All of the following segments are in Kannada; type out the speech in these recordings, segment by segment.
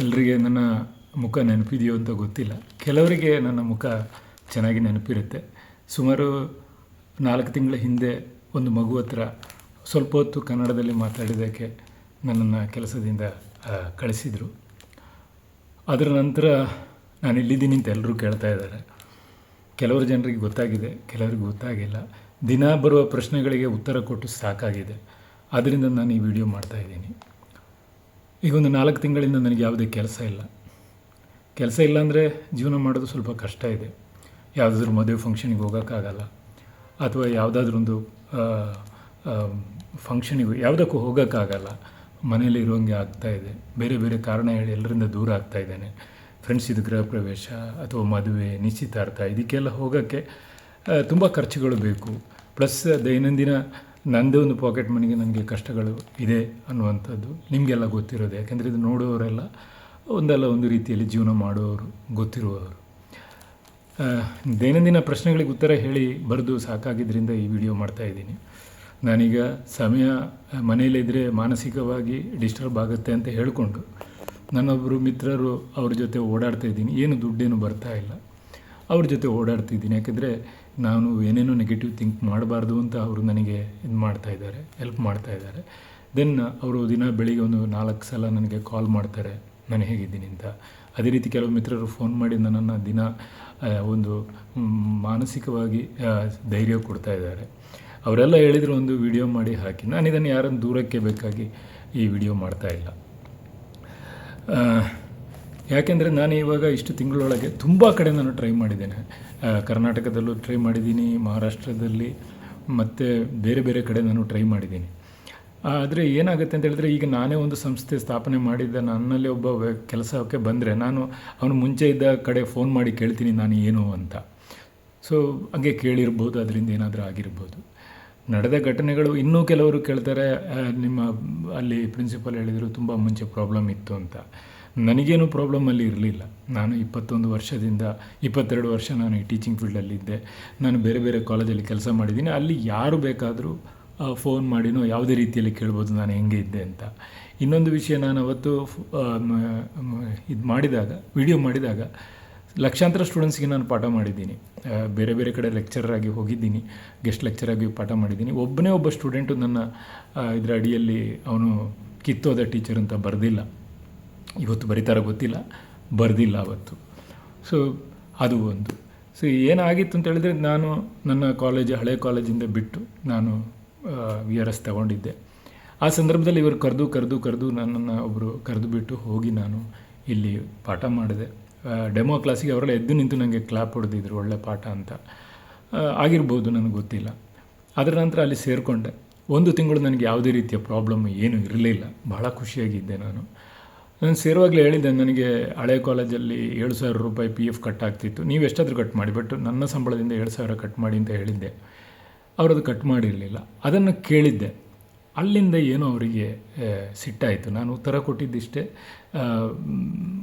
ಎಲ್ಲರಿಗೆ ನನ್ನ ಮುಖ ನೆನಪಿದೆಯೋ ಅಂತ ಗೊತ್ತಿಲ್ಲ. ಕೆಲವರಿಗೆ ನನ್ನ ಮುಖ ಚೆನ್ನಾಗಿ ನೆನಪಿರುತ್ತೆ. ಸುಮಾರು ನಾಲ್ಕು ತಿಂಗಳ ಹಿಂದೆ ಒಂದು ಮಗು ಹತ್ರ ಸ್ವಲ್ಪ ಹೊತ್ತು ಕನ್ನಡದಲ್ಲಿ ಮಾತಾಡಿದ್ದಕ್ಕೆ ನನ್ನನ್ನು ಕೆಲಸದಿಂದ ಕಳಿಸಿದರು. ಅದರ ನಂತರ ನಾನು ಇಲ್ಲಿದ್ದೀನಿ ಅಂತ ಎಲ್ಲರೂ ಕೇಳ್ತಾ ಇದ್ದಾರೆ. ಕೆಲವರು ಜನರಿಗೆ ಗೊತ್ತಾಗಿದೆ, ಕೆಲವರಿಗೆ ಗೊತ್ತಾಗಿಲ್ಲ. ದಿನ ಬರುವ ಪ್ರಶ್ನೆಗಳಿಗೆ ಉತ್ತರ ಕೊಟ್ಟು ಸಾಕಾಗಿದೆ. ಆದ್ದರಿಂದ ನಾನು ಈ ವಿಡಿಯೋ ಮಾಡ್ತಾ ಇದ್ದೀನಿ. ಈಗ ಒಂದು ನಾಲ್ಕು ತಿಂಗಳಿಂದ ನನಗೆ ಯಾವುದೇ ಕೆಲಸ ಇಲ್ಲ. ಕೆಲಸ ಇಲ್ಲ ಅಂದರೆ ಜೀವನ ಮಾಡೋದು ಸ್ವಲ್ಪ ಕಷ್ಟ ಇದೆ. ಯಾವುದಾದ್ರೂ ಮದುವೆ ಫಂಕ್ಷನಿಗೆ ಹೋಗೋಕ್ಕಾಗಲ್ಲ. ಅಥವಾ ಯಾವುದಾದ್ರೂ ಒಂದು ಫಂಕ್ಷನಿಗೆ ಯಾವುದಕ್ಕೂ ಹೋಗೋಕ್ಕಾಗಲ್ಲ. ಮನೇಲಿ ಇರೋಂಗೆ ಇದೆ. ಬೇರೆ ಬೇರೆ ಕಾರಣ ಹೇಳಿ ಎಲ್ಲರಿಂದ ದೂರ ಆಗ್ತಾ ಇದ್ದೇನೆ. ಫ್ರೆಂಡ್ಸ್ ಇದು ಗೃಹ ಪ್ರವೇಶ ಅಥವಾ ಮದುವೆ, ನಿಶ್ಚಿತಾರ್ಥ, ಇದಕ್ಕೆಲ್ಲ ಹೋಗೋಕ್ಕೆ ತುಂಬ ಖರ್ಚುಗಳು ಬೇಕು. ಪ್ಲಸ್ ದೈನಂದಿನ ನನ್ನದೇ ಒಂದು ಪಾಕೆಟ್ ಮನಿಗೆ ನನಗೆ ಕಷ್ಟಗಳು ಇದೆ ಅನ್ನುವಂಥದ್ದು ನಿಮಗೆಲ್ಲ ಗೊತ್ತಿರೋದು. ಯಾಕೆಂದರೆ ಇದು ನೋಡುವವರೆಲ್ಲ ಒಂದಲ್ಲ ಒಂದು ರೀತಿಯಲ್ಲಿ ಜೀವನ ಮಾಡುವವರು ಗೊತ್ತಿರುವವರು. ದೈನಂದಿನ ಪ್ರಶ್ನೆಗಳಿಗೆ ಉತ್ತರ ಹೇಳಿ ಬರೆದು ಸಾಕಾಗಿದ್ದರಿಂದ ಈ ವಿಡಿಯೋ ಮಾಡ್ತಾ ಇದ್ದೀನಿ. ನಾನೀಗ ಸಮಯ ಮನೆಯಲ್ಲಿದ್ದರೆ ಮಾನಸಿಕವಾಗಿ ಡಿಸ್ಟರ್ಬ್ ಆಗುತ್ತೆ ಅಂತ ಹೇಳಿಕೊಂಡು ನನ್ನೊಬ್ಬರು ಮಿತ್ರರು ಅವ್ರ ಜೊತೆ ಓಡಾಡ್ತಾ ಇದ್ದೀನಿ. ಏನು ದುಡ್ಡೇನು ಬರ್ತಾ ಇಲ್ಲ. ಅವ್ರ ಜೊತೆ ಓಡಾಡ್ತಿದ್ದೀನಿ. ಯಾಕೆಂದರೆ ನಾನು ಏನೇನೋ ನೆಗೆಟಿವ್ ಥಿಂಕ್ ಮಾಡಬಾರ್ದು ಅಂತ ಅವರು ನನಗೆ ಇದು ಮಾಡ್ತಾ ಇದ್ದಾರೆ ಹೆಲ್ಪ್ ಮಾಡ್ತಾ ಇದ್ದಾರೆ. ದೆನ್ ಅವರು ದಿನ ಬೆಳಿಗ್ಗೆ ಒಂದು ನಾಲ್ಕು ಸಲ ನನಗೆ ಕಾಲ್ ಮಾಡ್ತಾರೆ, ನಾನು ಹೇಗಿದ್ದೀನಿ ಅಂತ? ಅದೇ ರೀತಿ ಕೆಲವು ಮಿತ್ರರು ಫೋನ್ ಮಾಡಿ ನನ್ನನ್ನು ದಿನ ಒಂದು ಮಾನಸಿಕವಾಗಿ ಧೈರ್ಯ ಕೊಡ್ತಾ ಇದ್ದಾರೆ. ಅವರೆಲ್ಲ ಹೇಳಿದ್ರು ಒಂದು ವಿಡಿಯೋ ಮಾಡಿ ಹಾಕಿ. ನಾನು ಇದನ್ನು ಯಾರನ್ನು ದೂರಕ್ಕೆ ಬೇಕಾಗಿ ಈ ವಿಡಿಯೋ ಮಾಡ್ತಾ ಇಲ್ಲ. ಯಾಕೆಂದರೆ ನಾನು ಇವಾಗ ಇಷ್ಟು ತಿಂಗಳೊಳಗೆ ತುಂಬ ಕಡೆ ನಾನು ಟ್ರೈ ಮಾಡಿದ್ದೇನೆ. ಕರ್ನಾಟಕದಲ್ಲೂ ಟ್ರೈ ಮಾಡಿದ್ದೀನಿ, ಮಹಾರಾಷ್ಟ್ರದಲ್ಲಿ ಮತ್ತು ಬೇರೆ ಬೇರೆ ಕಡೆ ನಾನು ಟ್ರೈ ಮಾಡಿದ್ದೀನಿ. ಆದರೆ ಏನಾಗುತ್ತೆ ಅಂತ ಹೇಳಿದ್ರೆ ಈಗ ನಾನೇ ಒಂದು ಸಂಸ್ಥೆ ಸ್ಥಾಪನೆ ಮಾಡಿದ್ದ, ನನ್ನಲ್ಲಿ ಒಬ್ಬ ಕೆಲಸಕ್ಕೆ ಬಂದರೆ ನಾನು ಅವನು ಮುಂಚೆ ಇದ್ದ ಕಡೆ ಫೋನ್ ಮಾಡಿ ಕೇಳ್ತೀನಿ ನಾನು ಏನು ಅಂತ. ಸೊ ಹಂಗೆ ಕೇಳಿರ್ಬೋದು, ಅದರಿಂದ ಏನಾದರೂ ಆಗಿರ್ಬೋದು. ನಡೆದ ಘಟನೆಗಳು ಇನ್ನೂ ಕೆಲವರು ಕೇಳ್ತಾರೆ ನಿಮ್ಮ ಅಲ್ಲಿ ಪ್ರಿನ್ಸಿಪಲ್ ಹೇಳಿದರು, ತುಂಬ ಮುಂಚೆ ಪ್ರಾಬ್ಲಮ್ ಇತ್ತು ಅಂತ. ನನಗೇನು ಪ್ರಾಬ್ಲಮ್ ಅಲ್ಲಿ ಇರಲಿಲ್ಲ. ನಾನು ಇಪ್ಪತ್ತೊಂದು ವರ್ಷದಿಂದ ಇಪ್ಪತ್ತೆರಡು ವರ್ಷ ನಾನು ಈ ಟೀಚಿಂಗ್ ಫೀಲ್ಡಲ್ಲಿದ್ದೆ ನಾನು ಬೇರೆ ಬೇರೆ ಕಾಲೇಜಲ್ಲಿ ಕೆಲಸ ಮಾಡಿದ್ದೀನಿ. ಅಲ್ಲಿ ಯಾರು ಬೇಕಾದರೂ ಫೋನ್ ಮಾಡಿನೋ ಯಾವುದೇ ರೀತಿಯಲ್ಲಿ ಕೇಳ್ಬೋದು ನಾನು ಹೆಂಗೆ ಇದ್ದೆ ಅಂತ. ಇನ್ನೊಂದು ವಿಷಯ ನಾನು ಅವತ್ತು ಇದು ಮಾಡಿದಾಗ ವಿಡಿಯೋ ಮಾಡಿದಾಗ ಲಕ್ಷಾಂತರ ಸ್ಟೂಡೆಂಟ್ಸ್ಗೆ ನಾನು ಪಾಠ ಮಾಡಿದ್ದೀನಿ. ಬೇರೆ ಬೇರೆ ಕಡೆ ಲೆಕ್ಚರರ್ ಆಗಿ ಹೋಗಿದ್ದೀನಿ. ಗೆಸ್ಟ್ ಲೆಕ್ಚರ್ ಆಗಿ ಪಾಠ ಮಾಡಿದ್ದೀನಿ. ಒಬ್ಬನೇ ಒಬ್ಬ ಸ್ಟೂಡೆಂಟು ನನ್ನ ಇದರ ಅಡಿಯಲ್ಲಿ ಅವನು ಕಿತ್ತೋದ ಟೀಚರ್ ಅಂತ ಬರೆದಿಲ್ಲ. ಇವತ್ತು ಬರೀತಾರ ಗೊತ್ತಿಲ್ಲ, ಬರೆದಿಲ್ಲ ಅವತ್ತು. ಸೊ ಅದು ಒಂದು. ಸೊ ಏನಾಗಿತ್ತು ಅಂತ ಹೇಳಿದ್ರೆ ನಾನು ನನ್ನ ಕಾಲೇಜ್ ಹಳೆ ಕಾಲೇಜಿಂದ ಬಿಟ್ಟು ನಾನು ವಿ ಆರ್ ಎಸ್ ತಗೊಂಡಿದ್ದೆ. ಆ ಸಂದರ್ಭದಲ್ಲಿ ಇವರು ಕರೆದು ಕರೆದು ಕರೆದು ನನ್ನನ್ನು ಒಬ್ಬರು ಕರೆದು ಬಿಟ್ಟು ಹೋಗಿ ನಾನು ಇಲ್ಲಿ ಪಾಠ ಮಾಡಿದೆ. ಡೆಮೋ ಕ್ಲಾಸಿಗೆ ಅವರೆಲ್ಲ ಎದ್ದು ನಿಂತು ನನಗೆ ಕ್ಲಾಪ್ ಹೊಡೆದಿದ್ರು, ಒಳ್ಳೆ ಪಾಠ ಅಂತ. ಆಗಿರ್ಬೋದು, ನನಗೆ ಗೊತ್ತಿಲ್ಲ. ಅದರ ನಂತರ ಅಲ್ಲಿ ಸೇರಿಕೊಂಡೆ. ಒಂದು ತಿಂಗಳು ನನಗೆ ಯಾವುದೇ ರೀತಿಯ ಪ್ರಾಬ್ಲಮ್ ಏನೂ ಇರಲಿಲ್ಲ. ಬಹಳ ಖುಷಿಯಾಗಿದ್ದೆ ನಾನು. ನಾನು ಸೇರುವಾಗಲೇ ಹೇಳಿದ್ದೆ, ನನಗೆ ಹಳೆ ಕಾಲೇಜಲ್ಲಿ ಏಳು ಸಾವಿರ ರೂಪಾಯಿ ಪಿ ಎಫ್ ಕಟ್ ಆಗ್ತಿತ್ತು. ನೀವು ಎಷ್ಟಾದರೂ ಕಟ್ ಮಾಡಿ, ಬಟ್ ನನ್ನ ಸಂಬಳದಿಂದ ಏಳು ಸಾವಿರ ಕಟ್ ಮಾಡಿ ಅಂತ ಹೇಳಿದ್ದೆ. ಅವರು ಅದು ಕಟ್ ಮಾಡಿರಲಿಲ್ಲ. ಅದನ್ನು ಕೇಳಿದ್ದೆ. ಅಲ್ಲಿಂದ ಏನೋ ಅವರಿಗೆ ಸಿಟ್ಟಾಯಿತು. ನಾನು ಉತ್ತರ ಕೊಟ್ಟಿದ್ದಿಷ್ಟೇ.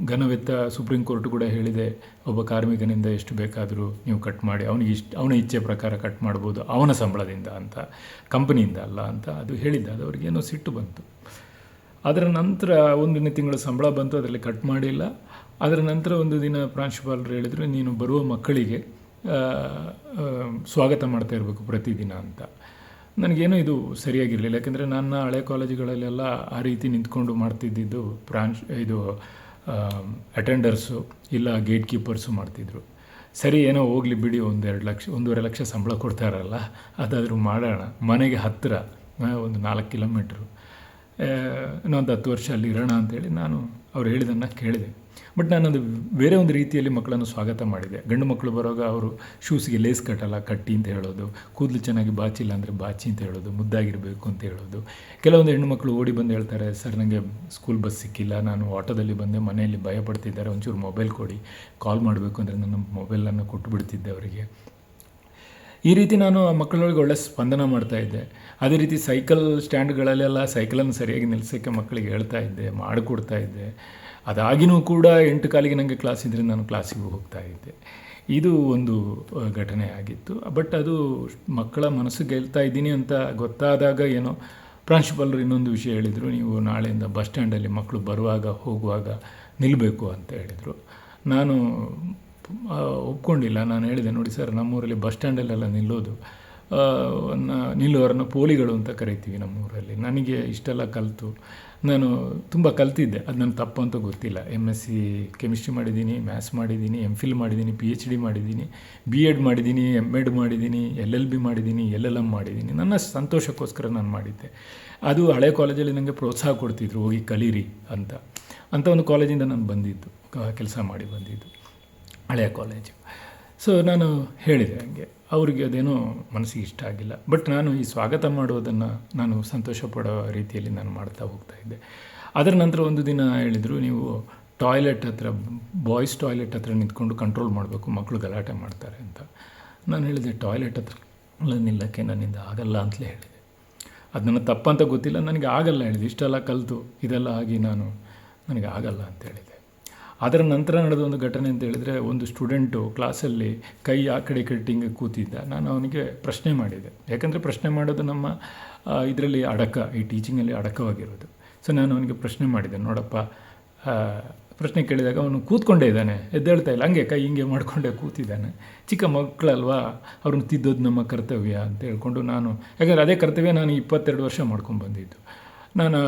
ಘನವೆತ್ತ ಸುಪ್ರೀಂ ಕೋರ್ಟ್ ಕೂಡ ಹೇಳಿದೆ, ಒಬ್ಬ ಕಾರ್ಮಿಕನಿಂದ ಎಷ್ಟು ಬೇಕಾದರೂ ನೀವು ಕಟ್ ಮಾಡಿ, ಅವನಿಗೆ ಇಷ್ಟ, ಅವನ ಇಚ್ಛೆ ಪ್ರಕಾರ ಕಟ್ ಮಾಡ್ಬೋದು, ಅವನ ಸಂಬಳದಿಂದ ಅಂತ, ಕಂಪನಿಯಿಂದ ಅಲ್ಲ ಅಂತ ಅದು ಹೇಳಿದ್ದೆ. ಅದು ಅವ್ರಿಗೇನೋ ಸಿಟ್ಟು ಬಂತು. ಅದರ ನಂತರ ಒಂದನೇ ತಿಂಗಳ ಸಂಬಳ ಬಂತು, ಅದರಲ್ಲಿ ಕಟ್ ಮಾಡಿಲ್ಲ. ಅದರ ನಂತರ ಒಂದು ದಿನ ಪ್ರಾಂಶುಪಾಲರು ಹೇಳಿದರು, ನೀನು ಬರುವ ಮಕ್ಕಳಿಗೆ ಸ್ವಾಗತ ಮಾಡ್ತಾ ಇರಬೇಕು ಪ್ರತಿದಿನ ಅಂತ. ನನಗೇನೋ ಇದು ಸರಿಯಾಗಿರಲಿಲ್ಲ. ಯಾಕೆಂದರೆ ನನ್ನ ಹಳೆ ಕಾಲೇಜುಗಳಲ್ಲೆಲ್ಲ ಆ ರೀತಿ ನಿಂತ್ಕೊಂಡು ಮಾಡ್ತಿದ್ದಿದ್ದು ಪ್ರಾಂಶ್, ಇದು ಅಟೆಂಡರ್ಸು ಇಲ್ಲ ಗೇಟ್ ಕೀಪರ್ಸು ಮಾಡ್ತಿದ್ರು. ಸರಿ, ಏನೋ ಹೋಗಲಿ ಬಿಡಿ, ಒಂದೆರಡು ಲಕ್ಷ, ಒಂದೂವರೆ ಲಕ್ಷ ಸಂಬಳ ಕೊಡ್ತಾರಲ್ಲ ಅದಾದರೂ ಮಾಡೋಣ. ಮನೆಗೆ ಹತ್ತಿರ ಒಂದು ನಾಲ್ಕು ಕಿಲೋಮೀಟ್ರು ಇನ್ನೊಂದು ಹತ್ತು ವರ್ಷ ಅಲ್ಲಿ ಇರೋಣ ಅಂತೇಳಿ ನಾನು ಅವ್ರು ಹೇಳಿದ್ದನ್ನು ಕೇಳಿದೆ. ಬಟ್ ನಾನು ಅದು ಬೇರೆ ಒಂದು ರೀತಿಯಲ್ಲಿ ಮಕ್ಕಳನ್ನು ಸ್ವಾಗತ ಮಾಡಿದೆ. ಗಂಡು ಮಕ್ಕಳು ಬರುವಾಗ ಅವರು ಶೂಸ್ಗೆ ಲೇಸ್ ಕಟ್ಟಲ್ಲ ಕಟ್ಟಿ ಅಂತ ಹೇಳೋದು, ಕೂದಲು ಚೆನ್ನಾಗಿ ಬಾಚಿಲ್ಲ ಅಂದರೆ ಬಾಚಿ ಅಂತ ಹೇಳೋದು, ಮುದ್ದಾಗಿರಬೇಕು ಅಂತ ಹೇಳೋದು. ಕೆಲವೊಂದು ಹೆಣ್ಣು ಮಕ್ಕಳು ಓಡಿ ಬಂದು ಹೇಳ್ತಾರೆ, ಸರ್ ನನಗೆ ಸ್ಕೂಲ್ ಬಸ್ ಸಿಕ್ಕಿಲ್ಲ, ನಾನು ಆಟೋದಲ್ಲಿ ಬಂದೆ, ಮನೆಯಲ್ಲಿ ಭಯಪಡ್ತಿದ್ದಾರೆ ಒಂಚೂರು ಮೊಬೈಲ್ ಕೊಡಿ ಕಾಲ್ ಮಾಡಬೇಕು ಅಂದರೆ ನನ್ನ ಮೊಬೈಲನ್ನು ಕೊಟ್ಟು ಬಿಡ್ತಿದ್ದೆ ಅವರಿಗೆ. ಈ ರೀತಿ ನಾನು ಮಕ್ಕಳೊಳಗೆ ಒಳ್ಳೆ ಸ್ಪಂದನ ಮಾಡ್ತಾ ಇದ್ದೆ. ಅದೇ ರೀತಿ ಸೈಕಲ್ ಸ್ಟ್ಯಾಂಡ್ಗಳಲ್ಲೆಲ್ಲ ಸೈಕಲನ್ನು ಸರಿಯಾಗಿ ನಿಲ್ಲಿಸೋಕ್ಕೆ ಮಕ್ಕಳಿಗೆ ಹೇಳ್ತಾ ಇದ್ದೆ, ಮಾಡಿಕೊಡ್ತಾ ಇದ್ದೆ. ಅದಾಗಿನೂ ಕೂಡ ಎಂಟು ಕಾಲಿಗೆ ನನಗೆ ಕ್ಲಾಸ್ ಇದ್ದರೆ ನಾನು ಕ್ಲಾಸಿಗೆ ಹೋಗ್ತಾ ಇದ್ದೆ. ಇದು ಒಂದು ಘಟನೆ ಆಗಿತ್ತು. ಬಟ್ ಅದು ಮಕ್ಕಳ ಮನಸ್ಸು ಗೆಲ್ತಾ ಇದ್ದೀನಿ ಅಂತ ಗೊತ್ತಾದಾಗ ಏನೋ ಪ್ರಾಂಶುಪಾಲರು ಇನ್ನೊಂದು ವಿಷಯ ಹೇಳಿದರು. ನೀವು ನಾಳೆಯಿಂದ ಬಸ್ ಸ್ಟ್ಯಾಂಡಲ್ಲಿ ಮಕ್ಕಳು ಬರುವಾಗ ಹೋಗುವಾಗ ನಿಲ್ಲಬೇಕು ಅಂತ ಹೇಳಿದರು. ನಾನು ಒಪ್ಕೊಂಡಿಲ್ಲ. ನಾನು ಹೇಳಿದೆ, ನೋಡಿ ಸರ್, ನಮ್ಮೂರಲ್ಲಿ ಬಸ್ ಸ್ಟ್ಯಾಂಡಲ್ಲೆಲ್ಲ ನಿಲ್ಲೋದು. ನಿಲ್ಲುವರನ್ನು ಪೋಲಿಗಳು ಅಂತ ಕರಿತೀವಿ ನಮ್ಮೂರಲ್ಲಿ. ನನಗೆ ಇಷ್ಟೆಲ್ಲ ಕಲಿತು. ನಾನು ತುಂಬ ಕಲ್ತಿದ್ದೆ. ಅದು ನನ್ನ ತಪ್ಪು ಅಂತ ಗೊತ್ತಿಲ್ಲ. ಎಂ ಎಸ್ ಸಿ ಕೆಮಿಸ್ಟ್ರಿ ಮಾಡಿದ್ದೀನಿ ಮ್ಯಾಥ್ಸ್ ಮಾಡಿದ್ದೀನಿ ಎಂ ಫಿಲ್ ಮಾಡಿದ್ದೀನಿ ಪಿ ಎಚ್ ಡಿ ಮಾಡಿದ್ದೀನಿ ಬಿ ಎಡ್ ಮಾಡಿದ್ದೀನಿ ಎಂ ಎಡ್ ಮಾಡಿದ್ದೀನಿ ಎಲ್ ಎಲ್ ಬಿ ಮಾಡಿದ್ದೀನಿ ಎಲ್ ಎಲ್ ಎಂ ಮಾಡಿದ್ದೀನಿ. ನನ್ನ ಸಂತೋಷಕ್ಕೋಸ್ಕರ ನಾನು ಮಾಡಿದ್ದೆ. ಅದು ಹಳೆ ಕಾಲೇಜಲ್ಲಿ ನನಗೆ ಪ್ರೋತ್ಸಾಹ ಕೊಡ್ತಿದ್ರು, ಹೋಗಿ ಕಲೀರಿ ಅಂತ. ಅಂಥ ಒಂದು ಕಾಲೇಜಿಂದ ನಾನು ಬಂದಿದ್ದು ಕೆಲಸ ಮಾಡಿ ಬಂದಿದ್ದು. ಹಳೆಯ ಕಾಲೇಜು ಸೊ ನಾನು ಹೇಳಿದೆ ಹಂಗೆ. ಅವ್ರಿಗೆ ಅದೇನೋ ಮನಸ್ಸಿಗೆ ಇಷ್ಟ ಆಗಿಲ್ಲ. ಬಟ್ ನಾನು ಈ ಸ್ವಾಗತ ಮಾಡುವುದನ್ನು ನಾನು ಸಂತೋಷ ಪಡೋ ರೀತಿಯಲ್ಲಿ ನಾನು ಮಾಡ್ತಾ ಹೋಗ್ತಾ ಇದ್ದೆ. ಅದರ ನಂತರ ಒಂದು ದಿನ ಹೇಳಿದರು, ನೀವು ಟಾಯ್ಲೆಟ್ ಹತ್ರ ಬಾಯ್ಸ್ ಟಾಯ್ಲೆಟ್ ಹತ್ರ ನಿಂತ್ಕೊಂಡು ಕಂಟ್ರೋಲ್ ಮಾಡಬೇಕು ಮಕ್ಕಳು ಗಲಾಟೆ ಮಾಡ್ತಾರೆ ಅಂತ. ನಾನು ಹೇಳಿದೆ ಟಾಯ್ಲೆಟ್ ಹತ್ರ ನಿಲ್ಲಕ್ಕೆ ನನ್ನಿಂದ ಆಗಲ್ಲ ಅಂತಲೇ ಹೇಳಿದೆ. ಅದು ತಪ್ಪಂತ ಗೊತ್ತಿಲ್ಲ, ನನಗೆ ಆಗಲ್ಲ ಹೇಳಿದೆ. ಇಷ್ಟೆಲ್ಲ ಕಲಿತು, ಇದೆಲ್ಲ ಆಗಿ ನಾನು ನನಗೆ ಆಗಲ್ಲ ಅಂತ ಹೇಳಿದೆ. ಅದರ ನಂತರ ನಡೆದ ಒಂದು ಘಟನೆ ಅಂತ ಹೇಳಿದರೆ ಒಂದು ಸ್ಟೂಡೆಂಟು ಕ್ಲಾಸಲ್ಲಿ ಕೈ ಆ ಕಡೆ ಈ ಕೂತಿದ್ದ. ನಾನು ಅವನಿಗೆ ಪ್ರಶ್ನೆ ಮಾಡಿದೆ. ಯಾಕಂದರೆ ಪ್ರಶ್ನೆ ಮಾಡೋದು ನಮ್ಮ ಇದರಲ್ಲಿ ಅಡಕ, ಈ ಟೀಚಿಂಗಲ್ಲಿ ಅಡಕವಾಗಿರೋದು. ಸೊ ನಾನು ಅವನಿಗೆ ಪ್ರಶ್ನೆ ಮಾಡಿದೆ, ನೋಡಪ್ಪ ಪ್ರಶ್ನೆ ಕೇಳಿದಾಗ ಅವನು ಕೂತ್ಕೊಂಡೇ ಇದ್ದಾನೆ. ಎದ್ದೇಳ್ತಾ ಇಲ್ಲ, ಹಂಗೆ ಕೈ ಹಿಂಗೆ ಮಾಡಿಕೊಂಡೇ ಕೂತಿದ್ದಾನೆ. ಚಿಕ್ಕ ಮಕ್ಕಳಲ್ವಾ, ಅವ್ರನ್ನ ತಿದ್ದೋದು ನಮ್ಮ ಕರ್ತವ್ಯ ಅಂತ ಹೇಳ್ಕೊಂಡು ನಾನು, ಯಾಕಂದರೆ ಅದೇ ಕರ್ತವ್ಯ ನಾನು ಇಪ್ಪತ್ತೆರಡು ವರ್ಷ ಮಾಡ್ಕೊಂಡು ಬಂದಿದ್ದು ನಾನು